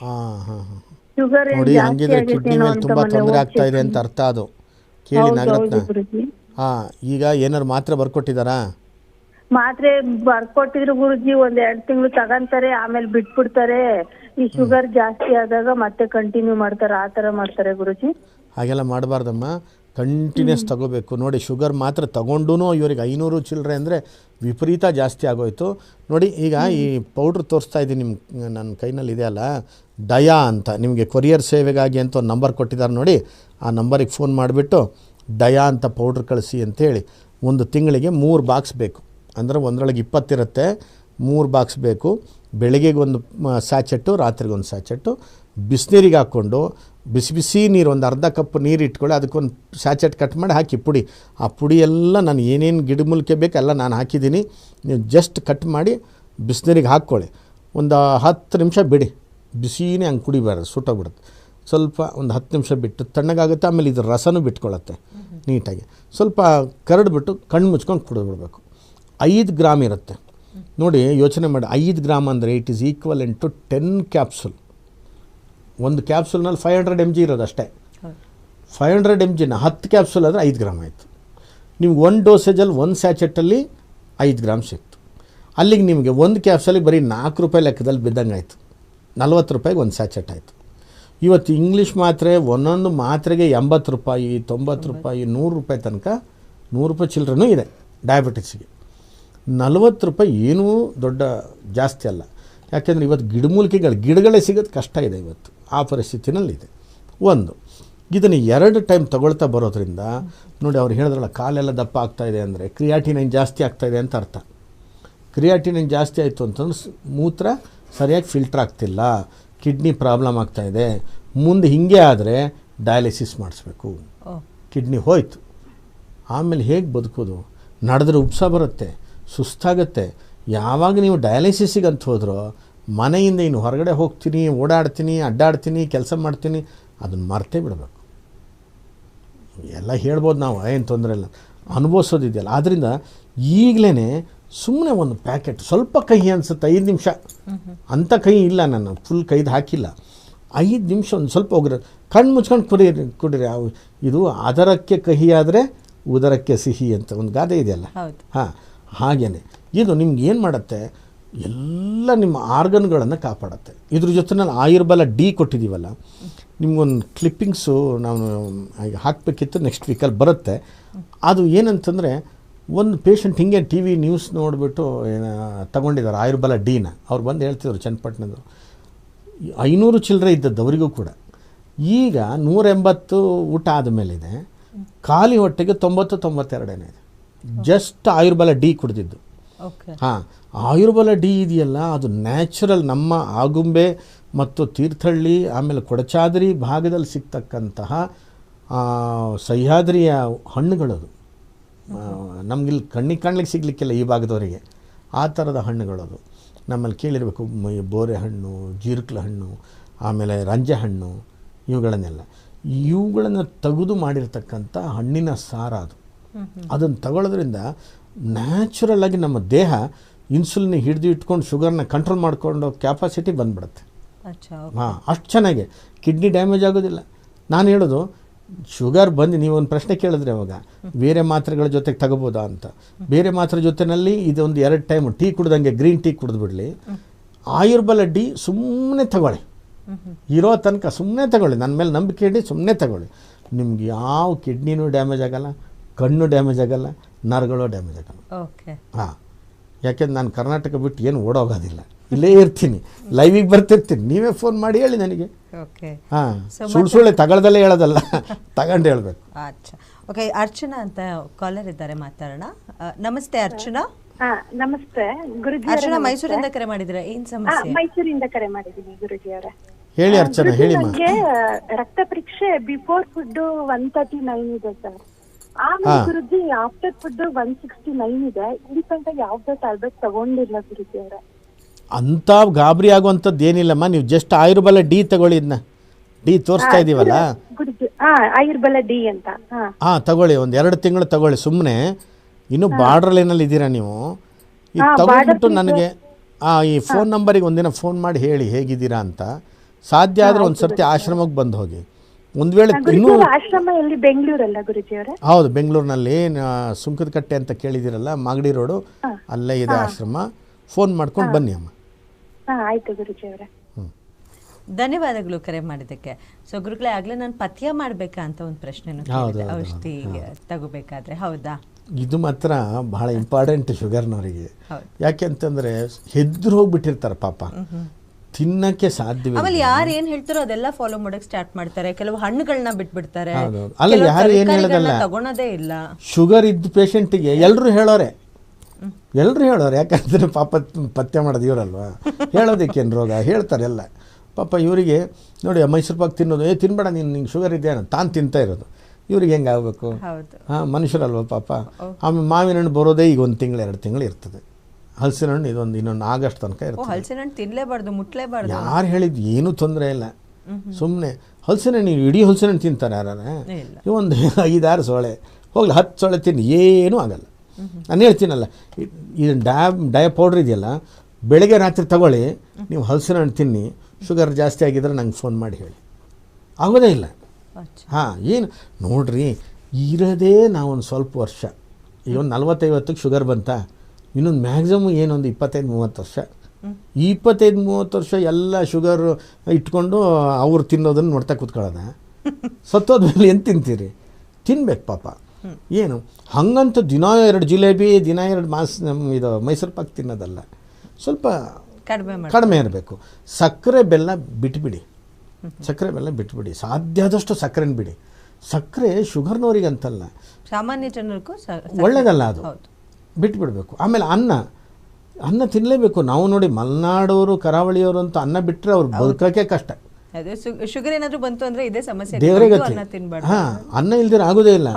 Speaker 2: ಹಾಂ ಹಾಂ ಹಾಂ.
Speaker 3: ಶುಗರ್
Speaker 2: ನೋಡಿ ಹಂಗಿದ್ರೆ ಕಿಡ್ನಿ ಮೇಲೆ ತುಂಬ ತೊಂದರೆ ಆಗ್ತಾ ಇದೆ ಅಂತ ಅರ್ಥ ಅದು. ಕೇಳಿ ನಾಗರತ್ನ. ಹಾಂ ಈಗ ಏನಾರು ಮಾತ್ರೆ ಬರ್ಕೊಟ್ಟಿದ್ದಾರಾ?
Speaker 3: ಮಾತ್ರೆ ಬರ್ಕೊಟ್ಟಿದ್ರು ಗುರುಜಿ ಒಂದ್ ಎರಡ್ ತಿಂಗಳು ತಗಂತಾರೆ ಆಮೇಲೆ ಬಿಟ್ಬಿಡ್ತಾರೆ. ಈ ಶುಗರ್ ಜಾಸ್ತಿ ಆದಾಗ ಮತ್ತೆ ಕಂಟಿನ್ಯೂ ಮಾಡ್ತಾರೆ ಆ ತರ ಮಾಡ್ತಾರೆ ಗುರುಜಿ.
Speaker 2: ಹಾಗೆಲ್ಲ ಮಾಡಬಾರ್ದಮ್ಮ. ಕಂಟಿನ್ಯೂಸ್ ತಗೋಬೇಕು. ನೋಡಿ ಶುಗರ್ ಮಾತ್ರ ತಗೊಂಡೂ ಇವ್ರಿಗೆ ಐನೂರು ಚಿಲ್ಲರೆ ಅಂದರೆ ವಿಪರೀತ ಜಾಸ್ತಿ ಆಗೋಯ್ತು. ನೋಡಿ ಈಗ ಈ ಪೌಡ್ರ್ ತೋರಿಸ್ತಾ ಇದ್ದೀನಿ ನಿಮ್ಮ ನನ್ನ ಕೈನಲ್ಲಿ ಇದೆ ಅಲ್ಲ? ಡಯಾ ಅಂತ. ನಿಮಗೆ ಕೊರಿಯರ್ ಸೇವೆಗಾಗಿ ಅಂತ ಒಂದು ನಂಬರ್ ಕೊಟ್ಟಿದ್ದಾರೆ ನೋಡಿ. ಆ ನಂಬರಿಗೆ ಫೋನ್ ಮಾಡಿಬಿಟ್ಟು ಡಯಾ ಅಂತ ಪೌಡ್ರ್ ಕಳಿಸಿ ಅಂತೇಳಿ ಒಂದು ತಿಂಗಳಿಗೆ ಮೂರು ಬಾಕ್ಸ್ ಬೇಕು. ಅಂದರೆ ಒಂದರೊಳಗೆ ಇಪ್ಪತ್ತಿರುತ್ತೆ ಮೂರು ಬಾಕ್ಸ್ ಬೇಕು. ಬೆಳಗ್ಗೆಗೆ ಒಂದು ಸ್ಯಾಚೆಟ್ಟು ರಾತ್ರಿಗೆ ಒಂದು ಸ್ಯಾಚೆಟ್ಟು ಬಿಸಿನೀರಿಗೆ ಹಾಕ್ಕೊಂಡು ಬಿಸಿ ಬಿಸಿ ನೀರು ಒಂದು ಅರ್ಧ ಕಪ್ ನೀರು ಇಟ್ಕೊಳ್ಳಿ ಅದಕ್ಕೊಂದು ಸ್ಯಾಚೆಟ್ ಕಟ್ ಮಾಡಿ ಹಾಕಿ ಪುಡಿ. ಆ ಪುಡಿ ಎಲ್ಲ ನಾನು ಏನೇನು ಗಿಡಮೂಲಿಕೆ ಬೇಕು ಎಲ್ಲ ನಾನು ಹಾಕಿದ್ದೀನಿ. ನೀವು ಜಸ್ಟ್ ಕಟ್ ಮಾಡಿ ಬಿಸಿನೀರಿಗೆ ಹಾಕ್ಕೊಳ್ಳಿ. ಒಂದು ಹತ್ತು ನಿಮಿಷ ಬಿಡಿ. ಬಿಸಿನೇ ಹಂಗೆ ಕುಡಿಬಾರ್ದು ಸುಟ್ಟೋಗ್ಬಿಡುತ್ತೆ ಸ್ವಲ್ಪ ಒಂದು ಹತ್ತು ನಿಮಿಷ ಬಿಟ್ಟು ತಣ್ಣಗಾಗುತ್ತೆ ಆಮೇಲೆ ಇದು ರಸನೂ ಬಿಟ್ಕೊಳ್ಳುತ್ತೆ ನೀಟಾಗಿ. ಸ್ವಲ್ಪ ಕರಡ್ಬಿಟ್ಟು ಕಣ್ಣು ಮುಚ್ಕೊಂಡು ಕುಡಿದ್ಬಿಡ್ಬೇಕು. ಐದು ಗ್ರಾಮ್ ಇರುತ್ತೆ. ನೋಡಿ, ಯೋಚನೆ ಮಾಡಿ. ಐದು ಗ್ರಾಮ್ ಅಂದರೆ it is equal to ten capsule ಒಂದು ಕ್ಯಾಪ್ಸುಲ್ನಲ್ಲಿ ಫೈವ್ ಹಂಡ್ರೆಡ್ ಎಂ ಜಿ ಇರೋದು ಅಷ್ಟೇ. ಫೈವ್ ಹಂಡ್ರೆಡ್ ಎಂ ಜಿನ ಹತ್ತು ಕ್ಯಾಪ್ಸುಲ್ ಆದರೆ ಐದು ಗ್ರಾಮ್ ಆಯಿತು. ನಿಮ್ಗೆ ಒಂದು ಡೋಸೇಜಲ್ಲಿ ಒಂದು ಸ್ಯಾಚೆಟ್ಟಲ್ಲಿ ಐದು ಗ್ರಾಮ್ ಸಿಕ್ತು. ಅಲ್ಲಿಗೆ ನಿಮಗೆ ಒಂದು ಕ್ಯಾಪ್ಸಲಿಗೆ ಬರೀ ನಾಲ್ಕು ರೂಪಾಯಿ ಲೆಕ್ಕದಲ್ಲಿ ಬಿದ್ದಂಗೆ ಆಯಿತು. ನಲ್ವತ್ತು ರೂಪಾಯಿಗೆ ಒಂದು ಸ್ಯಾಚೆಟ್ ಆಯಿತು. ಇವತ್ತು ಇಂಗ್ಲೀಷ್ ಮಾತ್ರೆ ಒಂದೊಂದು ಮಾತ್ರೆಗೆ ಎಂಬತ್ತು ರೂಪಾಯಿ, ತೊಂಬತ್ತು ರೂಪಾಯಿ, ನೂರು ರೂಪಾಯಿ ತನಕ ನೂರು ರೂಪಾಯಿ ಚಿಲ್ಲರೆನೂ ಇದೆ ಡಯಾಬಿಟಿಕ್ಸಿಗೆ ನಲವತ್ತು ರೂಪಾಯಿ ಏನೂ ದೊಡ್ಡ ಜಾಸ್ತಿ ಅಲ್ಲ. ಯಾಕೆಂದರೆ ಇವತ್ತು ಗಿಡಮೂಲಿಕೆಗಳು ಗಿಡಗಳೇ ಸಿಗೋದು ಕಷ್ಟ ಇದೆ ಇವತ್ತು. ಆ ಪರಿಸ್ಥಿತಿನಲ್ಲಿದೆ. ಒಂದು ಇದನ್ನು ಎರಡು ಟೈಮ್ ತಗೊಳ್ತಾ ಬರೋದ್ರಿಂದ ನೋಡಿ ಅವ್ರು ಹೇಳಿದ್ರಲ್ಲ ಕಾಲೆಲ್ಲ ದಪ್ಪ ಆಗ್ತಾ ಇದೆ ಅಂದರೆ ಕ್ರಿಯಾಟಿನೈನ್ ಜಾಸ್ತಿ ಆಗ್ತಾ ಇದೆ ಅಂತ ಅರ್ಥ. ಕ್ರಿಯಾಟಿನೈನ್ ಜಾಸ್ತಿ ಆಯಿತು ಅಂತಂದ್ರೆ ಮೂತ್ರ ಸರಿಯಾಗಿ ಫಿಲ್ಟ್ರ್ ಆಗ್ತಿಲ್ಲ. ಕಿಡ್ನಿ ಪ್ರಾಬ್ಲಮ್ ಆಗ್ತಾ ಇದೆ. ಮುಂದೆ ಹೀಗೆ ಆದರೆ ಡಯಾಲಿಸಿಸ್ ಮಾಡಿಸ್ಬೇಕು. ಕಿಡ್ನಿ ಹೋಯ್ತು. ಆಮೇಲೆ ಹೇಗೆ ಬದುಕೋದು ನಡೆದ್ರೆ ಉಪ್ಸ ಬರುತ್ತೆ. ಸುಸ್ತಾಗತ್ತೆ. ಯಾವಾಗ ನೀವು ಡಯಾಲಿಸಿಸಿಗೆ ಅಂತ ಹೋದರೂ ಮನೆಯಿಂದ ಇನ್ನು ಹೊರಗಡೆ ಹೋಗ್ತೀನಿ ಓಡಾಡ್ತೀನಿ ಅಡ್ಡಾಡ್ತೀನಿ ಕೆಲಸ ಮಾಡ್ತೀನಿ ಅದನ್ನು ಮರ್ತೇ ಬಿಡಬೇಕು. ಎಲ್ಲ ಹೇಳ್ಬೋದು ನಾವು ಏನು ತೊಂದರೆ ಇಲ್ಲ. ಅನುಭವಿಸೋದಿದೆಯಲ್ಲ. ಆದ್ದರಿಂದ ಈಗಲೇ ಸುಮ್ಮನೆ ಒಂದು ಪ್ಯಾಕೆಟ್ ಸ್ವಲ್ಪ ಕಹಿ ಅನಿಸುತ್ತೆ ಐದು ನಿಮಿಷ. ಅಂಥ ಕಹಿ ಇಲ್ಲ ನಾನು ಫುಲ್ ಕೈದು ಹಾಕಿಲ್ಲ. ಐದು ನಿಮಿಷ ಒಂದು ಸ್ವಲ್ಪ ಹೋಗಿರೋ. ಕಣ್ಣು ಮುಚ್ಕೊಂಡು ಕುಡಿಯಿರಿ ಕುಡಿರಿ. ಇದು ಅದರಕ್ಕೆ ಕಹಿ ಆದರೆ ಉದರಕ್ಕೆ ಸಿಹಿ ಅಂತ ಒಂದು ಗಾದೆ ಇದೆಯಲ್ಲ. ಹಾಂ. ಹಾಗೇನೆ. ಇದು ನಿಮ್ಗೆ ಏನು ಮಾಡುತ್ತೆ? ಎಲ್ಲ ನಿಮ್ಮ ಆರ್ಗನ್ಗಳನ್ನು ಕಾಪಾಡುತ್ತೆ. ಇದ್ರ ಜೊತೆನಲ್ಲಿ ಆಯುರ್ಬಲ ಡಿ ಕೊಟ್ಟಿದ್ದೀವಲ್ಲ ನಿಮ್ಗೊಂದು ಕ್ಲಿಪ್ಪಿಂಗ್ಸು ನಾವು ಹಾಕಬೇಕಿತ್ತು ನೆಕ್ಸ್ಟ್ ವೀಕಲ್ಲಿ ಬರುತ್ತೆ. ಅದು ಏನಂತಂದರೆ, ಒಂದು ಪೇಷಂಟ್ ಹಿಂಗೆ ಟಿ ವಿ ನ್ಯೂಸ್ ನೋಡಿಬಿಟ್ಟು ಏನು ತಗೊಂಡಿದ್ದಾರೆ ಆಯುರ್ಬಲ ಡಿನ. ಅವ್ರು ಬಂದು ಹೇಳ್ತಿದ್ರು ಚನ್ನಪಟ್ಟಣದವ್ರು ಐನೂರು ಚಿಲ್ಲರೆ ಇದ್ದದ್ದು ಅವರಿಗೂ ಕೂಡ. ಈಗ ನೂರ ಎಂಬತ್ತು ಊಟ ಆದಮೇಲಿದೆ, ಖಾಲಿ ಹೊಟ್ಟೆಗೆ ತೊಂಬತ್ತು ತೊಂಬತ್ತೆರಡೇನೆ ಇದೆ ಜಸ್ಟ್ ಆಯುರ್ಬಲ ಡಿ ಕುಡಿದಿದ್ದು.
Speaker 1: ಓಕೆ.
Speaker 2: ಹಾಂ ಆಯುರ್ಬಲ ಡಿ ಇದೆಯಲ್ಲ ಅದು ನ್ಯಾಚುರಲ್ ನಮ್ಮ ಆಗುಂಬೆ ಮತ್ತು ತೀರ್ಥಹಳ್ಳಿ ಆಮೇಲೆ ಕೊಡಚಾದ್ರಿ ಭಾಗದಲ್ಲಿ ಸಿಗ್ತಕ್ಕಂತಹ ಸಹ್ಯಾದ್ರಿಯ ಹಣ್ಣುಗಳದು. ನಮಗಿಲ್ಲಿ ಕಣ್ಣಿಗೆ ಕಾಣ್ಲಿಕ್ಕೆ ಸಿಗಲಿಕ್ಕಿಲ್ಲ ಈ ಭಾಗದವರಿಗೆ. ಆ ಥರದ ಹಣ್ಣುಗಳದು. ನಮ್ಮಲ್ಲಿ ಕೇಳಿರಬೇಕು ಬೋರೆ ಹಣ್ಣು ಜೀರ್ಕ್ಲ ಹಣ್ಣು ಆಮೇಲೆ ರಂಜೆ ಹಣ್ಣು ಇವುಗಳನ್ನೆಲ್ಲ. ಇವುಗಳನ್ನು ತೆಗೆದು ಮಾಡಿರ್ತಕ್ಕಂಥ ಹಣ್ಣಿನ ಸಾರ ಅದು. ಅದನ್ನು ತಗೊಳ್ಳೋದ್ರಿಂದ ನ್ಯಾಚುರಲ್ ಆಗಿ ನಮ್ಮ ದೇಹ ಇನ್ಸುಲಿನ್ ಹಿಡಿದು ಇಟ್ಕೊಂಡು ಶುಗರ್ನ ಕಂಟ್ರೋಲ್ ಮಾಡಿಕೊಂಡು ಕ್ಯಾಪಾಸಿಟಿ ಬಂದ್ಬಿಡುತ್ತೆ. ಹಾಂ ಅಷ್ಟು ಚೆನ್ನಾಗಿ. ಕಿಡ್ನಿ ಡ್ಯಾಮೇಜ್ ಆಗೋದಿಲ್ಲ. ನಾನು ಹೇಳೋದು ಶುಗರ್ ಬಂದು ನೀವು ಒಂದು ಪ್ರಶ್ನೆ ಕೇಳಿದ್ರೆ ಅವಾಗ ಬೇರೆ ಮಾತ್ರೆಗಳ ಜೊತೆಗೆ ತಗೋಬೋದಾ ಅಂತ. ಬೇರೆ ಮಾತ್ರೆ ಜೊತೆನಲ್ಲಿ ಇದೊಂದು ಎರಡು ಟೈಮ್ ಟೀ ಕುಡ್ದಂಗೆ ಗ್ರೀನ್ ಟೀ ಕುಡಿದು ಬಿಡಲಿ. ಆಯುರ್ಬಲ ಡಿ ಸುಮ್ಮನೆ ತಗೊಳ್ಳಿ. ಇರೋ ತನಕ ಸುಮ್ಮನೆ ತಗೊಳ್ಳಿ. ನನ್ನ ಮೇಲೆ ನಂಬಿಕೆ ಇಡಿ ಸುಮ್ಮನೆ ತಗೊಳ್ಳಿ. ನಿಮ್ಗೆ ಯಾವ ಕಿಡ್ನಿನೂ ಡ್ಯಾಮೇಜ್ ಆಗಲ್ಲ. ಕಣ್ಣು ಡ್ಯಾಮೇಜ್ ಆಗಲ್ಲ ನರಗಳು ಡ್ಯಾಮೇಜ್ ಆಗಲ್ಲ.
Speaker 1: ಓಕೆ
Speaker 2: ಹಾಂ. ಯಾಕೆಂದ್ರೆ ನಾನು ಕರ್ನಾಟಕ ಬಿಟ್ಟು ಏನು ಓಡೋಗೋದಿಲ್ಲ. ಇಲ್ಲೇ ಇರ್ತೀನಿ. ಲೈವಿಗೆ ಬರ್ತಿರ್ತೀನಿ. ನೀವೇ ಫೋನ್ ಮಾಡಿ ಹೇಳಿ ನನಗೆ.
Speaker 1: ಓಕೆ
Speaker 2: ಹಾಂ. ಸುಳ್ಳು ಸುಳ್ಳೆ ತಗೊಳ್ದಲ್ಲೇ ಹೇಳೋದಲ್ಲ. ತಗೊಂಡು ಹೇಳಬೇಕು.
Speaker 1: ಅಚ್ಚಾ. ಓಕೆ ಅರ್ಚನಾ ಅಂತ ಕಾಲರ್ ಇದ್ದಾರೆ ಮಾತಾಡೋಣ. ಆ, ನಮಸ್ತೆ ಅರ್ಚನಾ.
Speaker 14: ಹಾ ನಮಸ್ತೆ. ಗುರುಜಿ
Speaker 1: ಅರ್ಚನಾ ಮೈಸೂರಿಂದ ಕರೆ ಮಾಡಿದ್ರೆ ಏನ್ ಸಮಸ್ಯೆ?
Speaker 14: ಮೈಸೂರಿಂದ ಕರೆ ಮಾಡಿದ್ದೀನಿ ಗುರುಜಿ ಅವರೇ
Speaker 2: ಹೇಳಿ ಅರ್ಚನಾ ಹೇಳಿ
Speaker 14: ನನಗೆ ರಕ್ತ ಪರೀಕ್ಷೆ before food one thirty nine ಇದೆ ಸರ್ ಆಮೇಲೆ. Guruji after food one sixty nine ಇದೆ. ಇಂಡಿಪೆಂಡ್ ಆಗಿ ಯಾವ್ದೋ ಟ್ಯಾಬ್ಲೆಟ್ ತಗೊಂಡಿಲ್ಲ ಗುರುಜಿ ಅವರ.
Speaker 2: ಅಂಥ ಗಾಬರಿ ಆಗುವಂಥದ್ದು ಏನಿಲ್ಲಮ್ಮ. ನೀವು ಜಸ್ಟ್ ಆಯುರ್ಬಲ ಡಿ ತಗೊಳ್ಳಿ ಇದನ್ನ ಡಿ ತೋರಿಸ್ತಾ ಇದೀವಲ್ಲ?
Speaker 14: ಗುರುಜಿ ಹಾ ಆಯುರ್ಬಲ ಡಿ ಅಂತ ಹಾ.
Speaker 2: ಹಾಂ ತಗೊಳ್ಳಿ ಒಂದ್ ಎರಡು ತಿಂಗಳು ತಗೊಳ್ಳಿ. ಸುಮ್ಮನೆ ಇನ್ನು ಬಾರ್ಡರ್ ಲೈನಲ್ಲಿ ಇದ್ದೀರಾ ನೀವು? ಇದು ತಗೊಂಡ್ಬಿಟ್ಟು ನನಗೆ ಆ ಈ ಫೋನ್ ನಂಬರಿಗೆ ಒಂದಿನ ಫೋನ್ ಮಾಡಿ ಹೇಳಿ ಹೇಗಿದ್ದೀರಾ ಅಂತ. ಸಾಧ್ಯ ಆದರೆ ಒಂದು ಸರ್ತಿ ಆಶ್ರಮಕ್ಕೆ ಬಂದು ಹೋಗಿ. ಒಂದು ವೇಳೆ ಇನ್ನೂ
Speaker 14: ಆಶ್ರಮ ಎಲ್ಲಿ ಬೆಂಗಳೂರಲ್ಲ ಗುರುಜಿ ಅವರೇ?
Speaker 2: ಹೌದು ಬೆಂಗಳೂರಿನಲ್ಲಿ ಸುಂಕದ ಕಟ್ಟೆ ಅಂತ ಕೇಳಿದಿರಲ್ಲ ಮಾಗಡಿ ರೋಡು ಅಲ್ಲೇ ಇದೆ ಆಶ್ರಮ. ಫೋನ್ ಮಾಡ್ಕೊಂಡು ಬನ್ನಿ ಅಮ್ಮ.
Speaker 14: ಹಾ ಆಯ್ತು ಗುರುಜಿ ಅವರೇ.
Speaker 1: ಧನ್ಯವಾದಗಳು ಕರೆ ಮಾಡಿದ್ದಕ್ಕೆ. ಸೊ ಗುರುಗಳೇ ಆಗ್ಲೇ ನಾನು ಪಥ್ಯ ಮಾಡ್ಬೇಕಾ ಅಂತ ಒಂದು
Speaker 2: ಪ್ರಶ್ನೆ
Speaker 1: ಔಷಧಿ ತಗೋಬೇಕಾದ್ರೆ. ಹೌದಾ?
Speaker 2: ಇದು ಮಾತ್ರ ಬಹಳ ಇಂಪಾರ್ಟೆಂಟ್ ಶುಗರ್ನವರಿಗೆ. ಯಾಕೆ ಅಂತಂದರೆ ಹೆದ್ರು ಹೋಗ್ಬಿಟ್ಟಿರ್ತಾರೆ ಪಾಪ. ತಿನ್ನಕ್ಕೆ ಸಾಧ್ಯವಿಲ್ಲ.
Speaker 1: ಆಮೇಲೆ ಯಾರು ಏನ್ ಹೇಳ್ತಾರೋ ಅದೆಲ್ಲ ಫಾಲೋ ಮಾಡಕ್ ಸ್ಟಾರ್ಟ್ ಮಾಡ್ತಾರೆ. ಕೆಲವು ಹಣ್ಣುಗಳನ್ನ ಬಿಟ್ಬಿಡ್ತಾರೆ.
Speaker 2: ಹೌದೌದು. ಅಲ್ಲ,
Speaker 1: ಕೆಲವು
Speaker 2: ಯಾರು ಏನ್
Speaker 1: ತರಕಾರಿಗಳ್ನ
Speaker 2: ಹೇಳೋದಲ್ಲ.
Speaker 1: ತಗೊಳೋದೇ ಇಲ್ಲ.
Speaker 2: ಶುಗರ್ ಇದ್ದ ಪೇಷಂಟಿಗೆ ಎಲ್ಲರೂ ಹೇಳೋರೆ. ಎಲ್ಲರೂ ಹೇಳೋರು. ಯಾಕಂದ್ರೆ ಪಾಪ ಪತ್ತೆ ಮಾಡೋದು ಇವರಲ್ವಾ? ಹೇಳೋದಕ್ಕೇನು ರೋಗ? ಹೇಳ್ತಾರೆ ಎಲ್ಲ. ಪಾಪ ಇವರಿಗೆ ನೋಡಿ ಮೈಸೂರು ಪಾಕ್ ತಿನ್ನೋದು ಏ ತಿನ್ಬೇಡ ನೀನು ನಿಂಗೆ ಶುಗರ್ ಇದೆಯಾ ತಾನು ತಿಂತಾ ಇರೋದು. ಇವ್ರಿಗೆ ಹೆಂಗಾಗಬೇಕು
Speaker 1: ಹೌದು.
Speaker 2: ಹಾಂ ಮನುಷ್ಯರಲ್ವ ಪಾಪ? ಆಮೇಲೆ ಮಾವಿನ ಹಣ್ಣು ಬರೋದೇ ಈಗ ಒಂದು ತಿಂಗಳು ಎರಡು ತಿಂಗಳು ಇರ್ತದೆ. ಹಲಸಿನ ಹಣ್ಣು ಇದೊಂದು ಇನ್ನೊಂದು ಆಗಸ್ಟ್ ತನಕ ಇರುತ್ತೆ.
Speaker 1: ಹಲಸಿನ ಹಣ್ಣು ತಿನ್ನಲೇಬಾರ್ದು ಮುಟ್ಲೇಬಾರ್ದು.
Speaker 2: ಯಾರು ಹೇಳಿದ್ದು ಏನೂ ತೊಂದರೆ ಇಲ್ಲ. ಸುಮ್ಮನೆ ಹಲಸಿನ ಹಣ್ಣು ಇಡೀ ಹಲಸಿನ ಹಣ್ಣು ತಿಂತಾರೆ ಯಾರು. ಒಂದು ಐದಾರು ಸೊಳೆ ಹೋಗ್ಲಿ ಹತ್ತು ಸೊಳೆ ತಿನ್ನಿ ಏನೂ ಆಗಲ್ಲ. ನಾನು ಹೇಳ್ತೀನಲ್ಲ ಇದು ಡಯ ಡಯ ಪೌಡ್ರ್ ಇದೆಯಲ್ಲ ಬೆಳಗ್ಗೆ ರಾತ್ರಿ ತಗೊಳ್ಳಿ ನೀವು ಹಲಸಿನ ಹಣ್ಣು ತಿನ್ನಿ ಶುಗರ್ ಜಾಸ್ತಿ ಆಗಿದ್ರೆ ನಂಗೆ ಫೋನ್ ಮಾಡಿ ಹೇಳಿ. ಆಗೋದೇ ಇಲ್ಲ. ಹಾಂ ಏನು? ನೋಡ್ರಿ ಇರೋದೇ ನಾವೊಂದು ಸ್ವಲ್ಪ ವರ್ಷ ಈಗ ಒಂದು ನಲ್ವತ್ತೈವತ್ತಕ್ಕೆ ಶುಗರ್ ಬಂತಾ? ಇನ್ನೊಂದು ಮ್ಯಾಕ್ಸಿಮಮ್ ಏನೊಂದು ಇಪ್ಪತ್ತೈದು ಮೂವತ್ತು ವರ್ಷ. ಈ ಇಪ್ಪತ್ತೈದು ಮೂವತ್ತು ವರ್ಷ ಎಲ್ಲ ಶುಗರ್ ಇಟ್ಕೊಂಡು ಅವ್ರು ತಿನ್ನೋದನ್ನು ನೋಡ್ತಾ ಕೂತ್ಕೊಳ್ಳೋದ ಸತ್ತೋದ್ಮೇಲೆ ಏನು ತಿಂತೀರಿ? ತಿನ್ಬೇಕು ಪಾಪ. ಏನು? ಹಂಗಂತ ದಿನ ಎರಡು ಜಿಲೇಬಿ ದಿನ ಎರಡು ಮಾಸ್ ನಮ್ಮ ಇದು ಮೈಸೂರು ಪಾಕ್ ತಿನ್ನೋದಲ್ಲ. ಸ್ವಲ್ಪ
Speaker 1: ಕಡಿಮೆ
Speaker 2: ಕಡಿಮೆ ಇರಬೇಕು. ಸಕ್ಕರೆ ಬೆಲ್ಲ ಬಿಟ್ಬಿಡಿ. ಸಕ್ಕರೆ ಬೆಲ್ಲ ಬಿಟ್ಬಿಡಿ. ಸಾಧ್ಯ ಆದಷ್ಟು ಸಕ್ಕರೆನ ಬಿಡಿ. ಸಕ್ಕರೆ ಶುಗರ್ನವ್ರಿಗೆ ಅಂತಲ್ಲ
Speaker 1: ಸಾಮಾನ್ಯ ಜನರಿಗೂ
Speaker 2: ಒಳ್ಳೇದಲ್ಲ ಅದು. ಬಿಟ್ಬಿಡ್ಬೇಕು. ಆಮೇಲೆ ಅನ್ನ ಅನ್ನ ತಿನ್ನಲೇಬೇಕು ನಾವು ನೋಡಿ ಮಲೆನಾಡೋರು ಕರಾವಳಿಯವರು ಅಂತ ಅನ್ನ ಬಿಟ್ಟರೆ ಅವ್ರು ಬದುಕೋಕೆ ಕಷ್ಟ.
Speaker 1: ಶುಗರ್ ಏನಾದರೂ ಬಂತು ಅಂದರೆ ಇದೇ ಸಮಸ್ಯೆ.
Speaker 2: ಹಾಂ ಅನ್ನ ಇಲ್ದಿರ ಆಗೋದೇ ಇಲ್ಲ.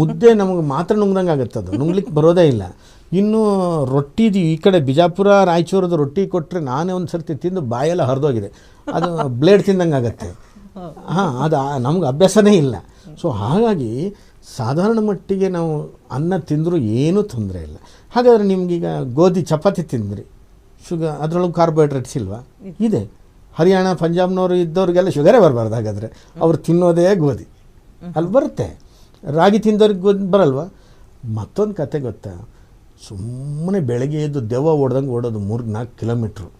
Speaker 2: ಮುದ್ದೆ ನಮಗೆ ಮಾತ್ರ ನುಂಗ್ದಂಗೆ ಆಗುತ್ತೆ ಅದು. ನುಂಗ್ಲಿಕ್ಕೆ ಬರೋದೇ ಇಲ್ಲ. ಇನ್ನು ರೊಟ್ಟಿ ಈ ಕಡೆ ಬಿಜಾಪುರ ರಾಯಚೂರದ ರೊಟ್ಟಿ ಕೊಟ್ಟರೆ ನಾನೇ ಒಂದು ಸರ್ತಿ ತಿಂದು ಬಾಯೆಲ್ಲ ಹರಿದೋಗಿದೆ. ಅದು ಬ್ಲೇಡ್ ತಿಂದಂಗೆ ಆಗುತ್ತೆ. ಹಾಂ ಅದು ನಮ್ಗೆ ಅಭ್ಯಾಸನೇ ಇಲ್ಲ. ಸೊ ಹಾಗಾಗಿ ಸಾಧಾರಣ ಮಟ್ಟಿಗೆ ನಾವು ಅನ್ನ ತಿಂದರೂ ಏನೂ ತೊಂದರೆ ಇಲ್ಲ. ಹಾಗಾದರೆ ನಿಮಗೀಗ ಗೋಧಿ ಚಪಾತಿ ತಿಂದ್ರಿ. ಶುಗರ್ ಅದರೊಳಗೆ ಕಾರ್ಬೋಹೈಡ್ರೇಟ್ಸ್ ಇಲ್ವಾ? ಇದೆ. ಹರಿಯಾಣ, ಪಂಜಾಬ್ನವರು ಇದ್ದವ್ರಿಗೆಲ್ಲ ಶುಗರೇ ಬರಬಾರ್ದು ಹಾಗಾದರೆ. ಅವ್ರು ತಿನ್ನೋದೇ ಗೋಧಿ. ಅಲ್ಲಿ ಬರುತ್ತೆ. ರಾಗಿ ತಿಂದವ್ರಿಗೆ ಗೋಧಿ ಬರಲ್ವಾ? ಮತ್ತೊಂದು ಕತೆ ಗೊತ್ತಾ? ಸುಮ್ಮನೆ ಬೆಳಗ್ಗೆ ಎದ್ದು ದೆವ್ವ ಓಡ್ದಂಗೆ ಓಡೋದು ಮೂರು ನಾಲ್ಕು ಕಿಲೋಮೀಟ್ರು.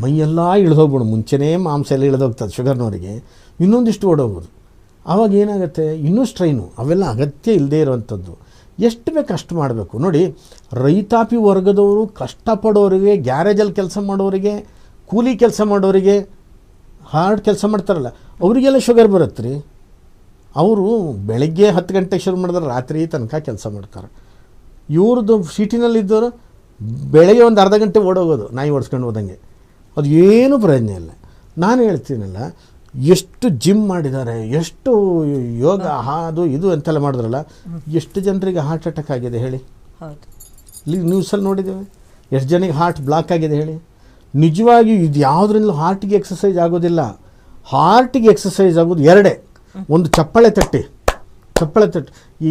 Speaker 2: ಮೈಯೆಲ್ಲ ಇಳಿದೋಗ್ಬಿಡು. ಮುಂಚೆನೇ ಮಾಂಸ ಎಲ್ಲ ಇಳಿದೋಗ್ತದೆ ಶುಗರ್ನವರಿಗೆ. ಇನ್ನೊಂದಿಷ್ಟು ಓಡೋಗ್ಬೋದು. ಆವಾಗ ಏನಾಗುತ್ತೆ? ಇನ್ನೂ ಸ್ಟ್ರೈನು ಅವೆಲ್ಲ ಅಗತ್ಯ ಇಲ್ಲದೆ ಇರುವಂಥದ್ದು. ಎಷ್ಟು ಬೇಕು ಅಷ್ಟು ಮಾಡಬೇಕು. ನೋಡಿ, ರೈತಾಪಿ ವರ್ಗದವರು ಕಷ್ಟಪಡೋರಿಗೆ ಗ್ಯಾರೇಜಲ್ಲಿ ಕೆಲಸ ಮಾಡೋರಿಗೆ, ಕೂಲಿ ಕೆಲಸ ಮಾಡೋರಿಗೆ, ಹಾರ್ಡ್ ಕೆಲಸ ಮಾಡ್ತಾರಲ್ಲ, ಅವರಿಗೆಲ್ಲ ಶುಗರ್ ಬರುತ್ತೆ ರೀ ಅವರು ಬೆಳಗ್ಗೆ ಹತ್ತು ಗಂಟೆಗೆ ಶುರು ಮಾಡಿದ್ರೆ ರಾತ್ರಿ ತನಕ ಕೆಲಸ ಮಾಡ್ತಾರೆ. ಇವ್ರದ್ದು ಸಿಟಿನಲ್ಲಿದ್ದವರು ಬೆಳಗ್ಗೆ ಒಂದು ಅರ್ಧ ಗಂಟೆ ಓಡೋಗೋದು, ನಾಯಿ ಓಡಿಸ್ಕೊಂಡು ಹೋದಂಗೆ. ಅದು ಏನೂ ಪ್ರಯೋಜನ ಇಲ್ಲ. ನಾನು ಹೇಳ್ತೀನಲ್ಲ ಎಷ್ಟು ಜಿಮ್ ಮಾಡಿದ್ದಾರೆ ಎಷ್ಟು ಯೋಗ ಅದು ಇದು ಅಂತೆಲ್ಲ ಮಾಡಿದ್ರಲ್ಲ ಎಷ್ಟು ಜನರಿಗೆ ಹಾರ್ಟ್ ಅಟ್ಯಾಕ್ ಆಗಿದೆ ಹೇಳಿ? ಇಲ್ಲಿ ನ್ಯೂಸಲ್ಲಿ ನೋಡಿದ್ದೇವೆ. ಎಷ್ಟು ಜನಕ್ಕೆ ಹಾರ್ಟ್ ಬ್ಲಾಕ್ ಆಗಿದೆ ಹೇಳಿ? ನಿಜವಾಗಿ ಇದು ಯಾವುದ್ರಿಂದಲೂ ಹಾರ್ಟಿಗೆ ಎಕ್ಸಸೈಸ್ ಆಗೋದಿಲ್ಲ. ಹಾರ್ಟಿಗೆ ಎಕ್ಸಸೈಸ್ ಆಗೋದು ಎರಡೇ. ಒಂದು ಚಪ್ಪಾಳೆ ತಟ್ಟಿ. ಚಪ್ಪಾಳೆ ತಟ್ಟಿ ಈ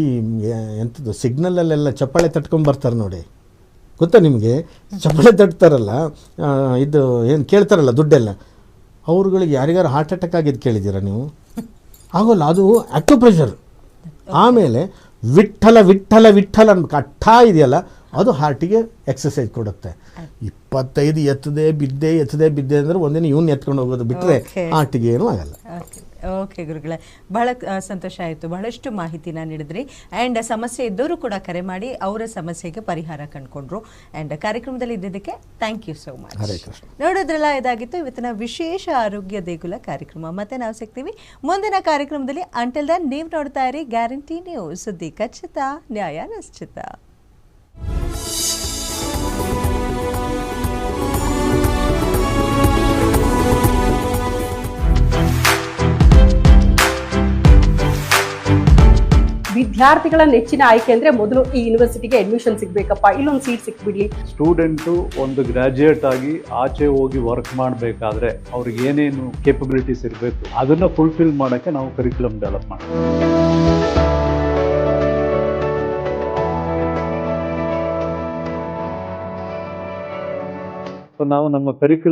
Speaker 2: ಎಂಥದ್ದು ಸಿಗ್ನಲಲ್ಲೆಲ್ಲ ಚಪ್ಪಾಳೆ ತಟ್ಕೊಂಬರ್ತಾರೆ ನೋಡಿ. ಗೊತ್ತಾ ನಿಮಗೆ? ಚಪ್ಪಾಳೆ ತಟ್ತಾರಲ್ಲ ಇದು ಏನು ಕೇಳ್ತಾರಲ್ಲ ದುಡ್ಡೆಲ್ಲ. ಅವ್ರುಗಳಿಗೆ ಯಾರಿಗಾರು ಹಾರ್ಟ್ ಅಟ್ಯಾಕ್ ಆಗಿದ್ದು ಕೇಳಿದ್ದೀರಾ ನೀವು? ಆಗೋಲ್ಲ ಅದು ಅಕ್ಯುಪ್ರೆಷರ್ ಆಮೇಲೆ ವಿಠಲ ವಿಠಲ ವಿಠಲ ಅನ್ಬೇಕು ಅಟ್ಟ ಇದೆಯಲ್ಲ ಅದು ಹಾರ್ಟಿಗೆ ಎಕ್ಸಸೈಸ್ ಕೊಡುತ್ತೆ. ಇಪ್ಪತ್ತೈದು ಎತ್ತದೆ ಬಿದ್ದೆ ಎತ್ತದೆ ಬಿದ್ದೆ ಅಂದರೆ ಒಂದಿನ ಇವನ್ನ ಎತ್ಕೊಂಡು ಹೋಗೋದು ಬಿಟ್ಟರೆ. ಹಾರ್ಟಿಗೆ ಏನೂ ಆಗಲ್ಲ.
Speaker 1: ಓಕೆ ಗುರುಗಳ ಬಹಳ ಸಂತೋಷ ಆಯಿತು. ಬಹಳಷ್ಟು ಮಾಹಿತಿನ ನೀಡಿದ್ರಿ. ಆ್ಯಂಡ್ ಸಮಸ್ಯೆ ಇದ್ದವರು ಕೂಡ ಕರೆ ಮಾಡಿ ಅವರ ಸಮಸ್ಯೆಗೆ ಪರಿಹಾರ ಕಂಡುಕೊಂಡ್ರು. ಆ್ಯಂಡ್ ಕಾರ್ಯಕ್ರಮದಲ್ಲಿ ಇದ್ದಿದ್ದಕ್ಕೆ ಥ್ಯಾಂಕ್ ಯು ಸೋ ಮಚ್ ನೋಡೋದ್ರಲ್ಲ ಇದಾಗಿತ್ತು. ಇವತ್ತಿನ ವಿಶೇಷ ಆರೋಗ್ಯ ದೇಗುಲ ಕಾರ್ಯಕ್ರಮ. ಮತ್ತೆ ನಾವು ಸಿಗ್ತೀವಿ. ಮುಂದಿನ ಕಾರ್ಯಕ್ರಮದಲ್ಲಿ ಅಂಟಲ್ ದನ್ ನೀವು ನೋಡ್ತಾ ಇರಿ ಗ್ಯಾರಂಟಿ ನ್ಯೂಸ್ ಸುದ್ದಿ ಖಚಿತ ನ್ಯಾಯ ನಿಶ್ಚಿತ.
Speaker 10: ವಿದ್ಯಾರ್ಥಿಗಳ ನೆಚ್ಚಿನ ಆಯ್ಕೆ ಅಂದ್ರೆ ಮೊದಲು ಈ ಯೂನಿವರ್ಸಿಟಿಗೆ ಅಡ್ಮಿಷನ್ ಸಿಗ್ಬೇಕಪ್ಪ, ಇಲ್ಲೊಂದು ಸೀಟ್ ಸಿಕ್ಬಿಡ್ಲಿ.
Speaker 11: ಸ್ಟೂಡೆಂಟು ಒಂದು ಗ್ರಾಜುಯೇಟ್ ಆಗಿ ಆಚೆ ಹೋಗಿ ವರ್ಕ್ ಮಾಡಬೇಕಾದ್ರೆ ಅವ್ರಿಗೆ ಏನೇನು ಕೇಪಬಿಲಿಟೀಸ್ ಇರಬೇಕು, ಅದನ್ನ ಫುಲ್ಫಿಲ್ ಮಾಡೋಕ್ಕೆ ನಾವು ಕರಿಕ್ಯುಲಮ್ ಡೆವಲಪ್ ಮಾಡ್ತೀವಿ ನಾವು ನಮ್ಮ ಕರಿಕ್ಯುಲಮ್